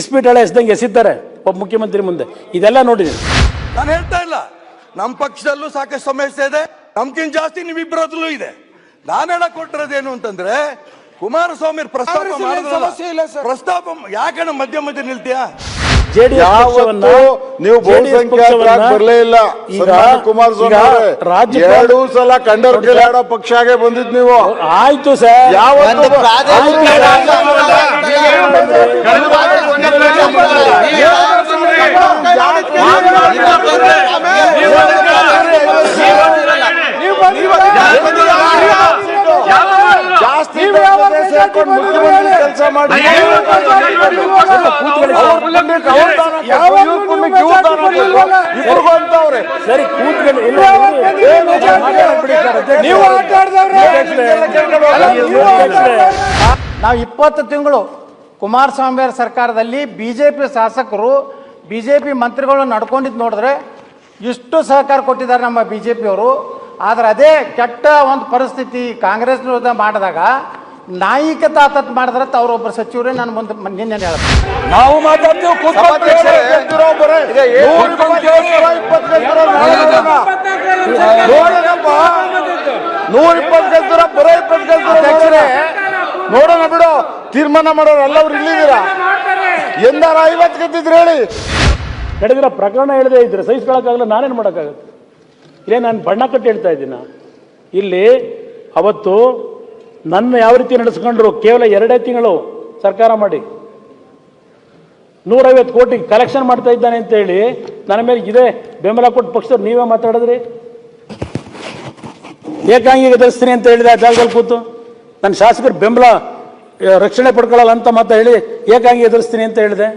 ಇಸ್ಪಿಟಳೆ ಎಸ್ದಂಗೆ ಎಸಿದ್ದಾರೆ ಒಬ್ಬ ಮುಖ್ಯಮಂತ್ರಿ ಮುಂದೆ. ಇದೆಲ್ಲ ನೋಡಿ ನಾನು ಹೇಳ್ತಾ ಇಲ್ಲ. ನಮ್ಮ ಪಕ್ಷದಲ್ಲೂ ಸಾಕಷ್ಟು ಸಮಸ್ಯೆ ಇದೆ. ನಮ್ಗಿಂತ ಜಾಸ್ತಿ ನಿಮ್ಮಿಬ್ಬರದಲ್ಲೂ ಇದೆ. ನಾನು ಹೇಳಕ್ ಕೊಟ್ಟಿರೋದೇನು ಅಂತಂದ್ರೆ ಕುಮಾರಸ್ವಾಮಿ ಪ್ರಸ್ತಾಪ ಕಾಂಗ್ರೆಸ್ಸಲ್ಲಿ ಸಮಸ್ಯೆ ಇಲ್ಲ ಸರ್. ಪ್ರಸ್ತಾಪ ಯಾಕಣ್ಣ ಮಧ್ಯ ಮಧ್ಯ ನಿಲ್ತೀಯಾ? ಯಾವತ್ತೂ ನೀವು ಬಹುಸಂಖ್ಯಾತರಾಗಿ ಬರಲೇ ಇಲ್ಲ? ಕುಮಾರಸ್ವಾಮಿ ರಾಜ್ಯ ಎರಡು ಸಲ ಕಂಡರ್ ಕೇಳಾಡೋ ಪಕ್ಷಾಗೆ ಬಂದಿದ್ ನೀವು. ಆಯ್ತು ಸರ್. ಯಾವ ಪ್ರಾದೇಶಿಕ ಜಾಸ್ತಿ ಮುಖ್ಯಮಂತ್ರಿ ಕೆಲಸ ಮಾಡಿ. ಅಂತವ್ರೆ ಸರಿ ಕೂತ್ಕೊಂಡು ಇಲ್ಲ. ನಾವು ಇಪ್ಪತ್ತು ತಿಂಗಳು ಕುಮಾರಸ್ವಾಮಿ ಅವರ ಸರ್ಕಾರದಲ್ಲಿ ಬಿ ಜೆ ಪಿ ಶಾಸಕರು ಬಿ ಜೆ ಪಿ ಮಂತ್ರಿಗಳು ನಡ್ಕೊಂಡಿದ್ದು ನೋಡಿದ್ರೆ ಇಷ್ಟು ಸಹಕಾರ ಕೊಟ್ಟಿದ್ದಾರೆ ನಮ್ಮ ಬಿ ಜೆ ಪಿಯವರು ಆದರೆ ಅದೇ ಕೆಟ್ಟ ಒಂದು ಪರಿಸ್ಥಿತಿ ಕಾಂಗ್ರೆಸ್ ವಿರುದ್ಧ ಮಾಡಿದಾಗ ನಾಯಿಕ ತಾತತ್ ಮಾಡಿದ್ರೆ ಅವರೊಬ್ಬರು ಸಚಿವರೇ ನಾನು ಮುಂದೆ ನಿನ್ನೆ ಹೇಳಿದೆ ನಾವು ನೂರ ಇಪ್ಪತ್ತು ಇಪ್ಪತ್ತು ಬರೋ. ನೋಡೋಣ ಬಿಡು ತೀರ್ಮಾನ ಮಾಡೋರು ಎಲ್ಲವ್ರು ಇಲ್ಲಿದ್ದೀರಾ? ಎಂದಾರ ಐವತ್ತು ಗೆದ್ದಿದ್ರು ಹೇಳಿ? ನಡೆದಿರೋ ಪ್ರಕರಣ ಹೇಳದೇ ಇದ್ರೆ ಸಹಿಸ್ಕೊಳಕ್ಕಾಗಲ್ಲ ನಾನೇನು ಮಾಡೋಕ್ಕಾಗತ್ತೆ? ಇಲ್ಲೇ ನಾನು ಬಣ್ಣ ಕಟ್ಟಿ ಹೇಳ್ತಾ ಇದ್ದೀನ? ಇಲ್ಲಿ ಅವತ್ತು ನನ್ನ ಯಾವ ರೀತಿ ನಡೆಸ್ಕೊಂಡ್ರು? ಕೇವಲ ಎರಡೇ ತಿಂಗಳು ಸರ್ಕಾರ ಮಾಡಿ. ನೂರೈವತ್ತು ಕೋಟಿ ಕಲೆಕ್ಷನ್ ಮಾಡ್ತಾ ಇದ್ದಾನೆ ಅಂತ ಹೇಳಿ ನನ್ನ ಮೇಲೆ ಇದೇ ಬೆಂಬಲ ಕೊಟ್ಟು ಪಕ್ಷದವ್ರು ನೀವೇ ಮಾತಾಡಿದ್ರಿ? ಏಕಾಂಗಿ ಎದುರಿಸ್ತೀನಿ ಅಂತ ಹೇಳಿದೆ ಆ ಜಾಗದಲ್ಲಿ ಕೂತು? ನನ್ನ ಶಾಸಕರು ಬೆಂಬಲ ರಕ್ಷಣೆ ಪಡ್ಕೊಳ್ಳಲ್ಲ ಅಂತ ಮಾತಾ ಹೇಳಿ ಏಕಾಂಗಿ ಎದುರಿಸ್ತೀನಿ ಅಂತ ಹೇಳಿದೆ.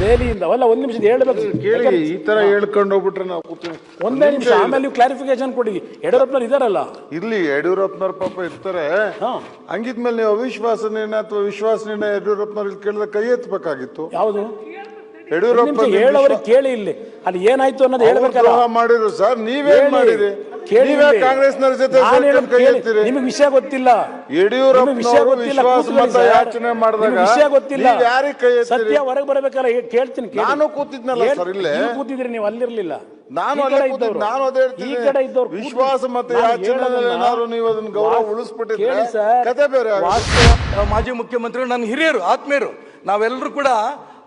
ದೆಹಲಿಯಿಂದ ಅಲ್ಲ ಒಂದು ನಿಮಿಷ ಹೇಳಬೇಕು. ಕೇಳಿ ಈ ತರ ಹೇಳ್ಕೊಂಡು ಹೋಗ್ಬಿಟ್ರೆ ನಾವು ಕೂತೀವಿ ಒಂದೇ ನಿಮಿಷ ಆಮೇಲೆ ನೀವು ಕ್ಲಾರಿಫಿಕೇಶನ್ ಕೊಡಿ. ಯಡಿಯೂರಪ್ಪನವ್ರು ಇದಾರಲ್ಲ? ಇರ್ಲಿ ಯಡಿಯೂರಪ್ಪನವ್ರ ಪಾಪ ಇರ್ತಾರೆ. ಹಾ. ಹಂಗಿದ್ಮೇಲೆ ನೀವು ಅವಿಶ್ವಾಸ ನಿರ್ಣಯ ಅಥವಾ ವಿಶ್ವಾಸ ನಿರ್ಣಯ ಯಡಿಯೂರಪ್ಪನವ್ರಿಗೆ ಕೇಳಿದ್ರೆ ಕೈ ಎತ್ತಬೇಕಾಗಿತ್ತು ಯಾವುದು? ಯಡಿಯೂರಪ್ಪ ಹೇಳೋರಿಗೆ ಕೇಳಿ ಇಲ್ಲಿ ಅಲ್ಲಿ ಏನಾಯ್ತು ಅನ್ನೋದು ಹೇಳ್ಬೇಕಲ್ಲ ಮಾಡಿದ್ರು ಸರ್ ನೀವೇನ್. ಮಾಡಿರಿ ಕೇಳಿ ನೀವೇ. ಕಾಂಗ್ರೆಸ್ನವ್ರ ಜೊತೆ ಸೇರ್ಕೊಂಡು. ನಿಮಗೆ ವಿಷಯ ಗೊತ್ತಿಲ್ಲ ಯಡಿಯೂರಪ್ಪ ನಿಮಗೆ ವಿಷಯ ಗೊತ್ತಿಲ್ಲ, ಮತ. ಯಾಚನೆ ಮಾಡಿದಾಗ ನಿಮಗೆ ವಿಷಯ ಗೊತ್ತಿಲ್ಲ ನೀವ್ ಯಾರಿಗೆ ಕೈ ಸತ್ಯ ಹೊರಗೆ ಬರಬೇಕಲ್ಲ ಕೇಳ್ತೀನಿ ಕೇಳಿ. ನಾನು ಕೂತಿದ್ನಲ್ಲ ಸರ್ ಇಲ್ಲೇ. ನೀವು ಕೂತಿದ್ರಿ ನೀವು ಅಲ್ಲಿರ್ಲಿಲ್ಲ ನಾನು ನಾನು ಅದೇ ಈ ಕಡೆ ಇದ್ದವ್ರು ವಿಶ್ವಾಸ ಮತ ಯಾಚನೆ ನೀವು ಅದನ್ನ ಗೌರವ ಉಳಿಸ್ಬಿಟ್ಟಿದ್ರೆ ಸರ್. ಕತೆ ಬೇರೆ ಮಾಜಿ ಮುಖ್ಯಮಂತ್ರಿ ನನ್ನ ಹಿರಿಯರು ಆತ್ಮೀಯರು ನಾವೆಲ್ಲರೂ ಕೂಡ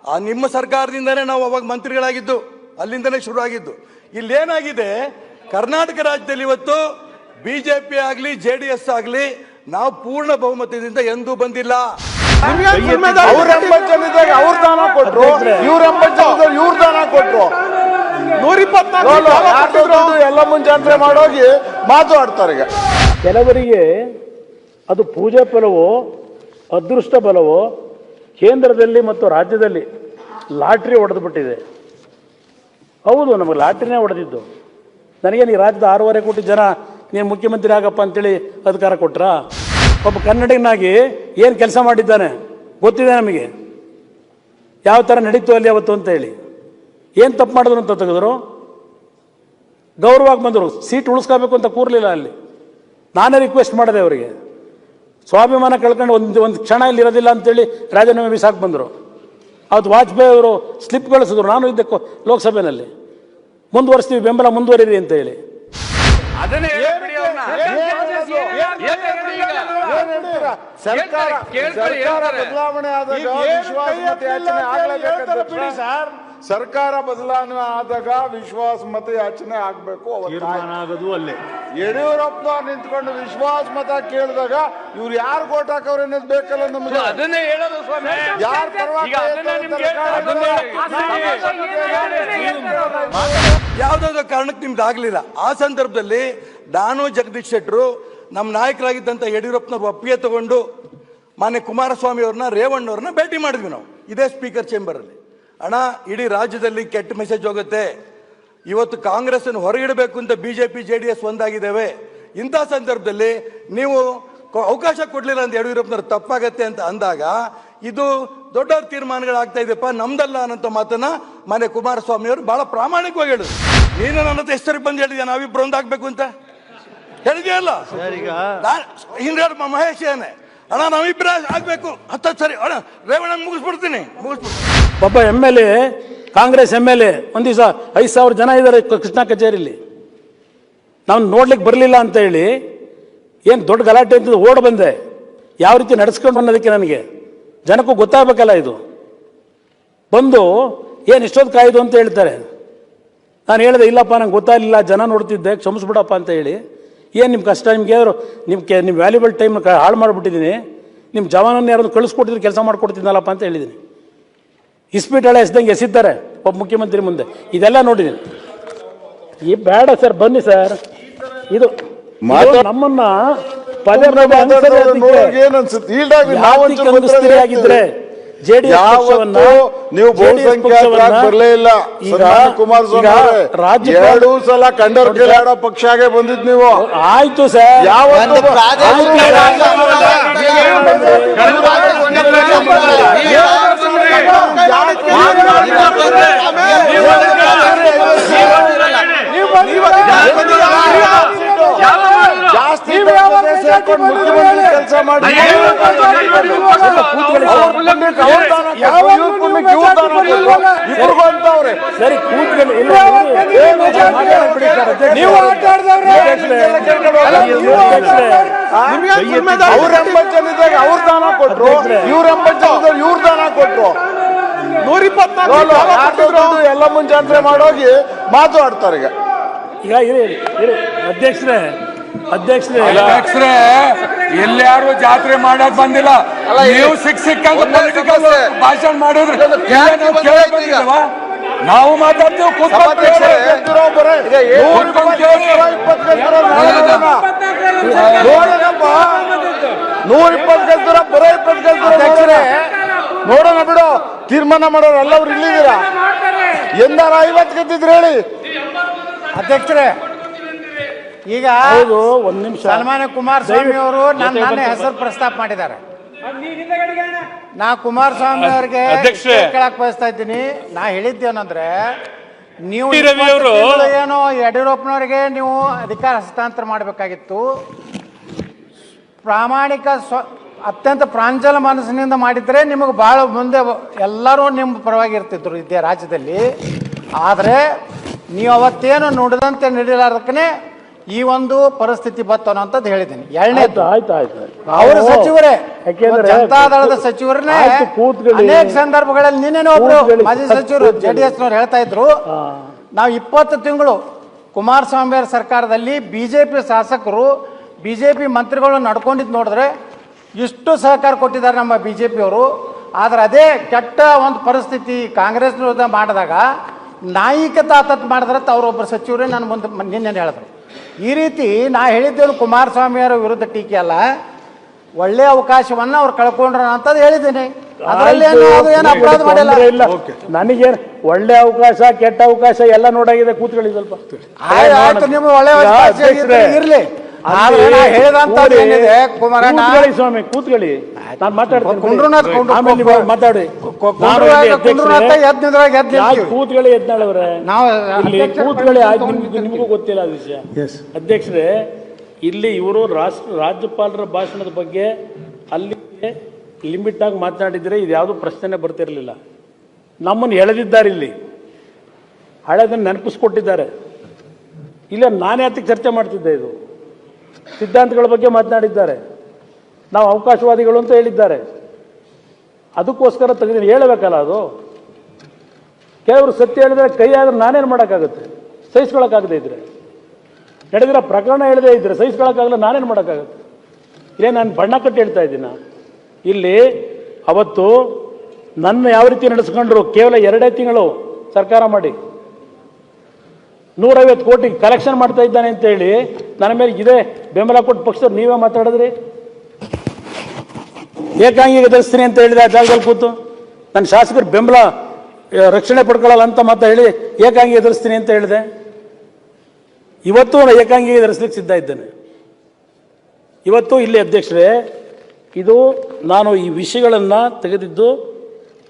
ಆ ನಿಮ್ಮ ಸರ್ಕಾರದಿಂದನೇ ನಾವು ಅವಾಗ ಮಂತ್ರಿಗಳಾಗಿದ್ದು ಅಲ್ಲಿಂದನೇ ಶುರು ಆಗಿದ್ದು ಇಲ್ಲೇನಾಗಿದೆ ಕರ್ನಾಟಕ ರಾಜ್ಯದಲ್ಲಿ ಇವತ್ತು ಬಿ ಜೆ ಪಿ ಆಗಲಿ ಜೆ ಡಿ ಎಸ್ ಆಗಲಿ ನಾವು ಪೂರ್ಣ ಬಹುಮತದಿಂದ ಎಂದೂ ಬಂದಿಲ್ಲ. ಅವ್ರ ಎಂಬತ್ತು ಜನ ಇದ್ದಾಗ ಅವ್ರ ದಾನ ಕೊಟ್ರು. ಇವ್ರ ಎಂಬತ್ತು ಜನ ಇವ್ರ ದಾನ ಕೊಟ್ರು ಎಲ್ಲ ಮುಂಜಾನೆ ಮಾಡೋಗಿ ಮಾತು ಆಡ್ತಾರೆ ಈಗ. ಕೆಲವರಿಗೆ ಅದು ಪೂಜೆ ಫಲವೋ ಅದೃಷ್ಟ ಬಲವೋ ಕೇಂದ್ರದಲ್ಲಿ ಮತ್ತು ರಾಜ್ಯದಲ್ಲಿ ಲಾಟ್ರಿ ಹೊಡೆದು ಬಿಟ್ಟಿದೆ ಹೌದು, ನಮಗೆ ಲಾಟ್ರಿನೇ ಹೊಡೆದಿದ್ದು. ನನಗೇನು ಈ ರಾಜ್ಯದ ಆರೂವರೆ ಕೋಟಿ ಜನ ನೀನು ಮುಖ್ಯಮಂತ್ರಿ ಆಗಪ್ಪ ಅಂತೇಳಿ ಅಧಿಕಾರ ಕೊಟ್ರಾ? ಒಬ್ಬ ಕನ್ನಡಿಗನಾಗಿ ಏನು ಕೆಲಸ ಮಾಡಿದ್ದಾನೆ? ಗೊತ್ತಿದೆ ನಮಗೆ. ಯಾವ ಥರ ನಡೀತು ಅಲ್ಲಿ ಅವತ್ತು ಅಂತ ಹೇಳಿ. ಏನು ತಪ್ಪು ಮಾಡಿದ್ರು ಅಂತ ತೆಗೆದ್ರು? ಗೌರವವಾಗಿ ಬಂದರು. ಸೀಟ್ ಉಳಿಸ್ಕೋಬೇಕು ಅಂತ ಕೂರಲಿಲ್ಲ ಅಲ್ಲಿ. ನಾನೇ ರಿಕ್ವೆಸ್ಟ್ ಮಾಡಿದೆ ಅವರಿಗೆ. ಸ್ವಾಭಿಮಾನ ಕಳ್ಕೊಂಡು ಒಂದು ಒಂದು ಕ್ಷಣ ಇಲ್ಲಿ ಇರೋದಿಲ್ಲ ಅಂತೇಳಿ ರಾಜೀನಾಮೆ ಬಿಸಾಕ್ ಬಂದರು. ಅವತ್ತು ವಾಜಪೇಯಿ ಅವರು ಸ್ಲಿಪ್ ಕಳಿಸಿದ್ರು ನಾನು ಇದ್ದೆ ಲೋಕಸಭೆಯಲ್ಲಿ ಮುಂದುವರಿಸ್ತೀವಿ ಬೆಂಬಲ ಮುಂದುವರಿರಿ ಅಂತ ಹೇಳಿ. ಸರ್ಕಾರ ಸರ್ಕಾರ ಬದಲಾವಣೆ ಸರ್ಕಾರ ಬದಲಾವಣೆ ಆದಾಗ ವಿಶ್ವಾಸ ಮತ ಯಾಚನೆ ಆಗ್ಬೇಕು ಆಗೋದು ಅಲ್ಲೇ. ಯಡಿಯೂರಪ್ಪ ನಿಂತ್ಕೊಂಡು ವಿಶ್ವಾಸ ಮತ ಕೇಳಿದಾಗ ಇವ್ರು ಯಾರು ಕೋಟ್ ಹಾಕವ್ರೆ ಅನ್ನೋದು ಬೇಕಲ್ಲ ನಮ್ಗೆ? ಅದನ್ನೇ ಹೇಳೋದು ಸ್ವಾಮಿ. ಯಾರ ಪರವಾಗಿ ಈಗ ಅದನ್ನ ನಿಮ್ಗೆ ಯಾವುದಾದ್ರೂ ಕಾರಣಕ್ಕೆ ನಿಮ್ದು ಆಗಲಿಲ್ಲ. ಆ ಸಂದರ್ಭದಲ್ಲಿ ನಾನು ಜಗದೀಶ್ ಶೆಟ್ಟರು ನಮ್ಮ ನಾಯಕರಾಗಿದ್ದಂಥ ಯಡಿಯೂರಪ್ಪನವ್ರ ಒಪ್ಪಿಗೆ ತಗೊಂಡು ಮಾನ್ಯ ಕುಮಾರಸ್ವಾಮಿ ಅವ್ರನ್ನ ರೇವಣ್ಣವ್ರನ್ನ ಭೇಟಿ ಮಾಡಿದ್ವಿ ನಾವು. ಇದೇ ಸ್ಪೀಕರ್ ಚೇಂಬರಲ್ಲಿ ಅಣ್ಣ ಇಡೀ ರಾಜ್ಯದಲ್ಲಿ ಕೆಟ್ಟ ಮೆಸೇಜ್ ಹೋಗುತ್ತೆ. ಇವತ್ತು ಕಾಂಗ್ರೆಸ್ ಅನ್ನು ಹೊರಗಿಡಬೇಕು ಅಂತ ಬಿಜೆಪಿ ಜೆ ಡಿ ಎಸ್ ಒಂದಾಗಿದ್ದೇವೆ. ಇಂಥ ಸಂದರ್ಭದಲ್ಲಿ ನೀವು ಅವಕಾಶ ಕೊಡಲಿಲ್ಲ ಅಂತ ಯಡಿಯೂರಪ್ಪನವ್ರು ತಪ್ಪಾಗತ್ತೆ ಅಂತ ಅಂದಾಗ ಇದು ದೊಡ್ಡ ತೀರ್ಮಾನಗಳಾಗ್ತಾ ಇದೆಪ್ಪ ನಮ್ದಲ್ಲ ಅನ್ನೋ ಮಾತನ್ನ ಮನೆ ಕುಮಾರಸ್ವಾಮಿ ಅವರು ಬಹಳ ಪ್ರಾಮಾಣಿಕವಾಗಿ ಹೇಳಿದ್ರು. ನೀನು ನನ್ನ ಹೆಸರಿಗೆ ಬಂದು ಹೇಳಿದ್ಯಾ ನಾವಿಬ್ರು ಒಂದಾಗಬೇಕು ಅಂತ? ಹೇಳಿದೆಯಲ್ಲ ಹಿಂದೆ ಮಹೇಶ್ ಏನೇ ಅಣ್ಣ ನಾವಿಬ್ಬರ ಆಗ್ಬೇಕು. ಹತ್ತ ಸರಿ ಅಣ್ಣ ರೇವಣ್ಣ ಮುಗಿಸ್ಬಿಡ್ತೀನಿ ಮುಗಿಸ್ಬಿಡ್ತೀನಿ. ಒಬ್ಬ M L A Congress M L A ಒಂದು ದಿವಸ ಐದು ಸಾವಿರ ಜನ ಇದ್ದಾರೆ ಕೃಷ್ಣ ಕಚೇರಿಲಿ. ನಾವು ನೋಡ್ಲಿಕ್ಕೆ ಬರಲಿಲ್ಲ ಅಂತ ಹೇಳಿ ಏನು ದೊಡ್ಡ ಗಲಾಟೆ ಅಂತ ಓಡ್ ಬಂದೆ. ಯಾವ ರೀತಿ ನಡೆಸ್ಕೊಂಡು ಅನ್ನೋದಕ್ಕೆ ನನಗೆ? ಜನಕ್ಕೂ ಗೊತ್ತಾಗಬೇಕಲ್ಲ ಇದು. ಬಂದು ಏನು ಇಷ್ಟೊತ್ತು ಕಾಯ್ದು ಅಂತ ಹೇಳ್ತಾರೆ. ನಾನು ಹೇಳಿದೆ, ಇಲ್ಲಪ್ಪ, ನಂಗೆ ಗೊತ್ತಾಗಲಿಲ್ಲ, ಜನ ನೋಡ್ತಿದ್ದೆ, ಕ್ಷಮಿಸ್ಬಿಡಪ್ಪ ಅಂತ ಹೇಳಿ. ಏನು ನಿಮ್ಮ ಕಷ್ಟ? ನಿಮ್ಗೆ ಏನಾದ್ರು ನಿಮ್ಗೆ ನಿಮ್ಮ ವ್ಯಾಲ್ಯೂಬಲ್ ಟೈಮ್ ಹಾಳು ಮಾಡಿಬಿಟ್ಟಿದ್ದೀನಿ ನಿಮ್ಮ ಜವಾನನ್ನ ಯಾರನ್ನು ಕಳಿಸ್ಕೊಟ್ಟಿದ್ರೆ ಕೆಲಸ ಮಾಡಿಕೊಡ್ತಿದ್ದಲ್ಲಪ್ಪ ಅಂತ ಹೇಳಿದ್ದೀನಿ ಇಸ್ಪೀಟ್ ಹಳೆ ಎಸ್ದಂಗೆ ಎಸಿದ್ದಾರೆ ಒಬ್ಬ ಮುಖ್ಯಮಂತ್ರಿ ಮುಂದೆ. ಇದೆಲ್ಲ ನೋಡಿದ್ದೀನಿ. ಈ ಬೇಡ ಸರ್ ಬನ್ನಿ ಸರ್. ಇದು ನಮ್ಮನ್ನ ಪದೇ ಪದೇ ಆಗಿದ್ರೆ ಯಾವತ್ತು ನೀವು ಬಹುಸಂಖ್ಯಾತರಾಗಿ ಬರಲೇ ಇಲ್ಲ? ಈಗ ಕುಮಾರಸ್ವಾಮಿ ರಾಜ್ಯ ಎರಡೂ ಸಲ ಕಂಡರ್ ಕೇಳಾಡೋ ಪಕ್ಷಾಗೆ ಬಂದಿದ್ ನೀವು. ಆಯ್ತು ಸರ್. ಯಾವತ್ತು ಜಾಸ್ತಿ ಸೇರ್ಕೊಂಡು ಮುಖ್ಯಮಂತ್ರಿ ಕೆಲಸ ಮಾಡಿ ಇಬ್ರಿಗೂ ಅಂತವ್ರೆ ಸರಿ ಕೂತ್ಕೊಳ್ಳಿ ಇಲ್ಲ. ನೀವು ಅವ್ರ ಎಂಬತ್ತು ಜನ ಇದ್ದಾಗ ಅವ್ರ ದಾನ ಕೊಟ್ರು ಇವ್ರ ಎಂಬತ್ತು ಜನ ಇವ್ರ ದಾನ ಕೊಟ್ರು ನೂರ ಇಪ್ಪತ್ನಾಲ್ಕು ಎಲ್ಲ ಮುಂಜಾನೆ ಮಾಡೋಗಿ ಮಾತು ಆಡ್ತಾರೆ ಈಗ ಈಗ ಇರಿ ಇರಿ, ಅಧ್ಯಕ್ಷರೇ ಅಧ್ಯಕ್ಷರೇ. ಅಧ್ಯಕ್ಷರೇ ಅಧ್ಯಕ್ಷರೇ ಯಾರು ಜಾತ್ರೆ ಮಾಡಕ್ ಬಂದಿಲ್ಲ. ನೀವು ಸಿಕ್ ಸಿಕ್ಕಂತ ಪೊಲಿಟಿಕಲ್ ಭಾಷಣ ಮಾಡಿದ್ರೆ ನಾವು ಮಾತಾಡ್ತೀವಿ ನೂರ ಇಪ್ಪತ್ತು ನೋಡೋಣ. ಬರೋ ಇಪ್ಪತ್ತು ಬಿಡು. ತೀರ್ಮಾನ ಮಾಡೋರು ಎಲ್ಲವ್ರು ಇಲ್ಲಿದ್ದೀರಾ? ಎಂದಾರ ಐವತ್ತು ಗೆದ್ದಿದ್ರು ಹೇಳಿ. ಅಧ್ಯಕ್ಷರೇ ಈಗ ಹೌದು ಒಂದ್ ನಿಮಿಷ. ಕುಮಾರ್ ಕುಮಾರಸ್ವಾಮಿ ಅವರು ನನ್ನ ನನ್ನ ಹೆಸರು ಪ್ರಸ್ತಾಪ ಮಾಡಿದ್ದಾರೆ. ನಾ ಕುಮಾರಸ್ವಾಮಿ ಅವರಿಗೆ ಅಧ್ಯಕ್ಷರೇ. ಕೇಳಕ್ ಬಯಸ್ತಾ ಇದ್ದೀನಿ. ನಾ ಹೇಳಿದ್ದೇನಂದ್ರೆ ನೀವು ಟಿ. ರವಿ ಅವರು- ಏನೋ ಯಡಿಯೂರಪ್ಪನವರಿಗೆ ನೀವು ಅಧಿಕಾರ ಹಸ್ತಾಂತರ ಮಾಡಬೇಕಾಗಿತ್ತು. ಪ್ರಾಮಾಣಿಕ ಸ್ವ ಅತ್ಯಂತ ಪ್ರಾಂಜಲ ಮನಸ್ಸಿನಿಂದ ಮಾಡಿದ್ರೆ ನಿಮಗೆ ಭಾಳ ಮುಂದೆ ಎಲ್ಲರೂ ನಿಮ್ಮ ಪರವಾಗಿ ಇರ್ತಿದ್ರು ಇದೇ ರಾಜ್ಯದಲ್ಲಿ. ಆದರೆ ನೀವು ಅವತ್ತೇನು ನೋಡಿದಂತೆ ನಡೆಯಲಾರಕ್ಕೆ ಈ ಒಂದು ಪರಿಸ್ಥಿತಿ ಬತ್ತು ಅನ್ನೋಂಥದ್ದು ಹೇಳಿದ್ದೀನಿ. ಎರಡನೇದು ಆಯ್ತು ಆಯ್ತು ಅವರ ಸಚಿವರೇ ಯಾಕೆಂದ್ರೆ ಜನತಾದಳದ ಸಚಿವರನ್ನೇ ಅನೇಕ ಸಂದರ್ಭಗಳಲ್ಲಿ ನಿನ್ನೆ ಒಬ್ರು. ಮಾಜಿ ಸಚಿವರು. ಜೆಡಿಎಸ್ ನವರು ಹೇಳ್ತಾ ಇದ್ರು. ನಾವು ಇಪ್ಪತ್ತು ತಿಂಗಳು ಕುಮಾರಸ್ವಾಮಿ ಅವರ ಸರ್ಕಾರದಲ್ಲಿ ಬಿಜೆಪಿ ಶಾಸಕರು ಬಿಜೆಪಿ ಮಂತ್ರಿಗಳು ನಡ್ಕೊಂಡಿದ್ದು ನೋಡಿದ್ರೆ ಇಷ್ಟು ಸಹಕಾರ ಕೊಟ್ಟಿದ್ದಾರೆ ನಮ್ಮ ಬಿಜೆಪಿಯವರು. ಆದ್ರೆ ಅದೇ ಕೆಟ್ಟ ಒಂದು ಪರಿಸ್ಥಿತಿ ಕಾಂಗ್ರೆಸ್ ವಿರುದ್ಧ ಮಾಡಿದಾಗ ನಾಯಿಕ ತಾತತ್ ಮಾಡಿದ್ರೆ ಅವರೊಬ್ಬರು ಸಚಿವರೇ ನಾನು ಮುಂದೆ ನಿನ್ನೆ ಹೇಳಿದ್ರು. ಈ ರೀತಿ ನಾ ಹೇಳಿದ್ದೇನು ಕುಮಾರಸ್ವಾಮಿಯವರ ವಿರುದ್ಧ ಟೀಕೆ ಅಲ್ಲ ಒಳ್ಳೆ ಅವಕಾಶವನ್ನ ಅವ್ರು ಕಳ್ಕೊಂಡ್ರ ಅಂತದ್ದು ಹೇಳಿದ್ದೀನಿ. ಅದರಲ್ಲಿ ಏನು ಅದು ಏನು ಅಪರಾಧ ಮಾಡಿಲ್ಲ. ತೊಂದ್ರೆ ಇಲ್ಲ ನನಗೇನು ಒಳ್ಳೆ ಅವಕಾಶ ಕೆಟ್ಟ ಅವಕಾಶ ಎಲ್ಲ ನೋಡಾಗಿದೆ ಕೂತ್ಕೊಳ್ಳಿ ಸ್ವಲ್ಪ. ಆಯ್ತು, ನಿಮ್ಗೆ ಒಳ್ಳೆ ಇರ್ಲಿ. ಏನಿದೆ, ಕುಮಾರಣ್ಣ? ಸ್ವಾಮಿ ಕೂತ್ಕೊಳ್ಳಿ. ನಾನು ಮಾತಾಡ್ತೀನಿ ಮಾತಾಡಿ. ಕೂತ್ಕೊಳ್ಳಿ ಅಧ್ಯಕ್ಷರ ಕೂತ್ಕೊಳ್ಳಿ ಆಯ್ತು. ನಿಮಗೂ ಗೊತ್ತಿಲ್ಲ ಆ ವಿಷಯ. ಅಧ್ಯಕ್ಷರೇ ಇಲ್ಲಿ ಇವರು ರಾಷ್ಟ್ರ ರಾಜ್ಯಪಾಲರ ಭಾಷಣದ ಬಗ್ಗೆ ಅಲ್ಲಿ ಲಿಮಿಟ್ ಆಗಿ ಮಾತನಾಡಿದ್ರೆ ಇದು ಯಾವುದು ಪ್ರಶ್ನೆ ಬರ್ತಿರಲಿಲ್ಲ. ನಮ್ಮನ್ನು ಎಳೆದಿದ್ದಾರೆ ಇಲ್ಲಿ. ಹಳೆದನ್ನು ನೆನಪಿಸ್ಕೊಟ್ಟಿದ್ದಾರೆ. ಇಲ್ಲ ನಾನೇ ಅತಿ ಚರ್ಚೆ ಮಾಡ್ತಿದ್ದೆ ಇದು? ಸಿದ್ಧಾಂತಗಳ ಬಗ್ಗೆ ಮಾತನಾಡಿದ್ದಾರೆ. ನಾವು ಅವಕಾಶವಾದಿಗಳು ಅಂತ ಹೇಳಿದ್ದಾರೆ. ಅದಕ್ಕೋಸ್ಕರ ತೆಗೆದು ಹೇಳಬೇಕಲ್ಲ ಅದು? ಕೆಲವರು ಸತ್ಯ ಹೇಳಿದ್ರೆ ಕೈ ಆದರೆ ನಾನೇನು ಮಾಡೋಕ್ಕಾಗುತ್ತೆ? ಇದ್ರೆ. ನಡೆದಿರೋ ಪ್ರಕರಣ ಹೇಳದೇ ಇದ್ರೆ ಸಹಿಸ್ಕೊಳಕ್ಕಾಗಲ್ಲ, ನಾನೇನು ಮಾಡೋಕ್ಕಾಗುತ್ತೆ? ಇಲ್ಲೇ ನಾನು ಬಣ್ಣ ಕಟ್ಟಿ ಹೇಳ್ತಾ ಇದ್ದೀನ. ಇಲ್ಲಿ ಅವತ್ತು ನನ್ನ ಯಾವ ರೀತಿ ನಡೆಸ್ಕೊಂಡ್ರು? ಕೇವಲ ಎರಡೇ ತಿಂಗಳು ಸರ್ಕಾರ ಮಾಡಿ. ನೂರೈವತ್ತು ಕೋಟಿ ಕಲೆಕ್ಷನ್ ಮಾಡ್ತಾ ಇದ್ದಾನೆ ಅಂತ ಹೇಳಿ ನನ್ನ ಮೇಲೆ ಇದೇ ಬೆಂಬಲ ಕೊಟ್ಟು ಪಕ್ಷದವ್ರು ನೀವೇ ಮಾತಾಡಿದ್ರಿ? ಏಕಾಂಗಿ ಎದುರಿಸ್ತೀನಿ ಅಂತ ಹೇಳಿದೆ ಆ ಜಾಗದಲ್ಲಿ ಕೂತು. ನನ್ನ ಶಾಸಕರು ಬೆಂಬಲ ರಕ್ಷಣೆ ಪಡ್ಕೊಳ್ಳಲ್ಲ ಅಂತ ಮಾತಾ ಹೇಳಿ ಏಕಾಂಗಿ ಎದುರಿಸ್ತೀನಿ ಅಂತ ಹೇಳಿದೆ. ಇವತ್ತು ಏಕಾಂಗಿ ಎದುರಿಸ್ಲಿಕ್ಕೆ ಸಿದ್ಧ ಇದ್ದೇನೆ. ಇವತ್ತು ಇಲ್ಲಿ ಅಧ್ಯಕ್ಷರೇ, ಇದು ನಾನು ಈ ವಿಷಯಗಳನ್ನು ತೆಗೆದಿದ್ದು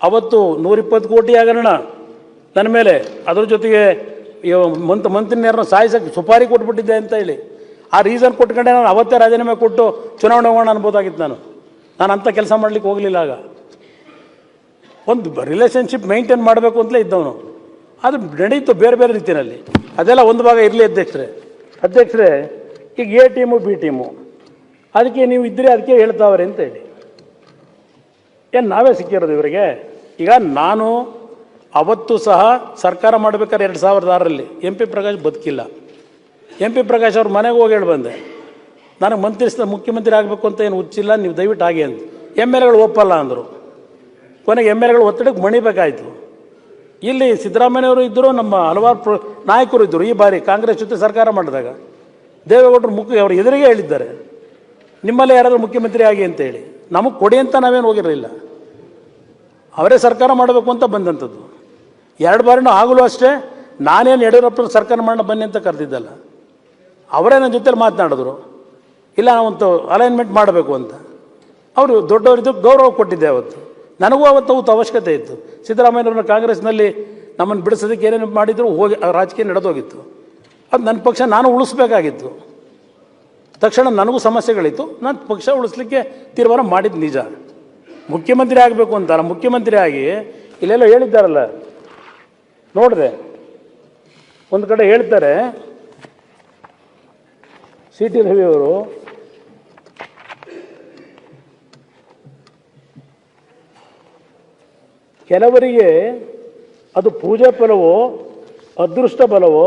ಅವತ್ತು ನೂರಿಪ್ಪತ್ತು ಕೋಟಿ ಆಗೋಣ ನನ್ನ ಮೇಲೆ ಅದರ ಜೊತೆಗೆ ಮಂತ್ ಮಂತ್ರಿನಿಯರನ್ನ ಸಾಯಿಸಕ್ಕೆ ಸುಪಾರಿ ಕೊಟ್ಬಿಟ್ಟಿದ್ದೆ ಅಂತ ಹೇಳಿ. ಆ ರೀಸನ್ ಕೊಟ್ಕೊಂಡೆ ನಾನು ಅವತ್ತೇ ರಾಜೀನಾಮೆ ಕೊಟ್ಟು ಚುನಾವಣೆ ಹೋಗೋಣ ಅನ್ಬೋದಾಗಿತ್ತು ನಾನು. ನಾನು ಅಂಥ ಕೆಲಸ ಮಾಡಲಿಕ್ಕೆ ಹೋಗಲಿಲ್ಲ ಆಗ. ಒಂದು ರಿಲೇಷನ್ಶಿಪ್ ಮೇಂಟೈನ್ ಮಾಡಬೇಕು ಅಂತಲೇ ಇದ್ದವನು. ಅದು ನಡೀತು ಬೇರೆ ಬೇರೆ ರೀತಿಯಲ್ಲಿ. ಅದೆಲ್ಲ ಒಂದು ಭಾಗ ಇರಲಿ ಅಧ್ಯಕ್ಷರೇ. ಅಧ್ಯಕ್ಷರೇ, ಈಗ ಎ ಟೀಮು ಬಿ ಟೀಮು. ಅದಕ್ಕೆ ನೀವು ಇದ್ದರೆ, ಅದಕ್ಕೆ ಹೇಳ್ತಾವ್ರೆ ಅಂತ ಹೇಳಿ. ಏನು ನಾವೇ ಸಿಕ್ಕಿರೋದು ಇವರಿಗೆ? ಈಗ ನಾನು ಅವತ್ತು ಸಹ ಸರ್ಕಾರ ಮಾಡಬೇಕಾದ್ರೆ ಎರಡು ಸಾವಿರದ ಆರರಲ್ಲಿ ಎಂ ಪಿ ಪ್ರಕಾಶ್ ಬದುಕಿಲ್ಲ. ಎಂ ಪಿ ಪ್ರಕಾಶ್ ಅವ್ರ ಮನೆಗೆ ಹೋಗಿ ಹೇಳಿ ಬಂದೆ. ನನಗೆ ಮಂತ್ರಿ ಮುಖ್ಯಮಂತ್ರಿ ಆಗಬೇಕು ಅಂತ ಏನು ಹುಚ್ಚಿಲ್ಲ, ನೀವು ದಯವಿಟ್ಟು ಹಾಗೆ ಅಂತ ಎಂ ಎಲ್ ಎಗಳು ಒಪ್ಪಲ್ಲ ಅಂದರು. ಕೊನೆಗೆ ಎಂ ಎಲ್ ಎಗಳು ಒತ್ತಡಕ್ಕೆ ಮಣಿಬೇಕಾಯಿತು. ಇಲ್ಲಿ ಸಿದ್ದರಾಮಯ್ಯವರು ಇದ್ದರು ನಮ್ಮ ಹಲವಾರು ಪ್ರ, ನಾಯಕರು ಇದ್ದರು ಈ ಬಾರಿ ಕಾಂಗ್ರೆಸ್ ಜೊತೆ ಸರ್ಕಾರ ಮಾಡಿದಾಗ. ದೇವೇಗೌಡರು ಮುಖ್ಯ ಅವರು ಎದುರಿಗೆ ಹೇಳಿದ್ದಾರೆ. ನಿಮ್ಮಲ್ಲೇ ಯಾರಾದರೂ ಮುಖ್ಯಮಂತ್ರಿ ಆಗಿ ಅಂತ ಹೇಳಿ ನಮಗೆ ಕೊಡಿ ಅಂತ ನಾವೇನು ಹೋಗಿರಲಿಲ್ಲ. ಅವರೇ ಸರ್ಕಾರ ಮಾಡಬೇಕು ಅಂತ ಬಂದಂಥದ್ದು. ಎರಡು ಬಾರಿನೂ ಆಗಲೂ ಅಷ್ಟೇ, ನಾನೇನು ಯಡಿಯೂರಪ್ಪನ ಸರ್ಕಾರ ಮಾಡೋಣ ಬನ್ನಿ ಅಂತ ಕರೆದಿದ್ದಲ್ಲ. ಅವರೇ ನನ್ನ ಜೊತೆಲಿ ಮಾತನಾಡಿದ್ರು. ಇಲ್ಲ ನಾವಂತು ಅಲೈನ್ಮೆಂಟ್ ಮಾಡಬೇಕು ಅಂತ. ಅವರು ದೊಡ್ಡವರಿದ್ದು ಗೌರವ ಕೊಟ್ಟಿದ್ದೆ ಅವತ್ತು. ನನಗೂ ಅವತ್ತು ಅವತ್ತು ಅವಶ್ಯಕತೆ ಇತ್ತು. ಸಿದ್ದರಾಮಯ್ಯವ್ರನ್ನ ಕಾಂಗ್ರೆಸ್ನಲ್ಲಿ ನಮ್ಮನ್ನು ಬಿಡಿಸೋದಕ್ಕೆ ಏನೇನು ಮಾಡಿದ್ರು, ಹೋಗಿ ರಾಜಕೀಯ ನಡೆದೋಗಿತ್ತು. ಅದು ನನ್ನ ಪಕ್ಷ ನಾನು ಉಳಿಸ್ಬೇಕಾಗಿತ್ತು. ತಕ್ಷಣ ನನಗೂ ಸಮಸ್ಯೆಗಳಿತ್ತು. ನಾನು ಪಕ್ಷ ಉಳಿಸ್ಲಿಕ್ಕೆ ತೀರ್ಮಾನ ಮಾಡಿದ್ದು ನಿಜ. ಮುಖ್ಯಮಂತ್ರಿ ಆಗಬೇಕು ಅಂತಲ್ಲ ಮುಖ್ಯಮಂತ್ರಿ ಆಗಿ ಇಲ್ಲೆಲ್ಲ ಹೇಳಿದ್ದಾರಲ್ಲ ನೋಡಿದೆ ಒಂದು ಕಡೆ ಹೇಳ್ತಾರೆ ಸಿ ಟಿ ರವಿಯವರು ಕೆಲವರಿಗೆ ಅದು ಪೂಜಾ ಫಲವೋ, ಅದೃಷ್ಟ ಬಲವೋ,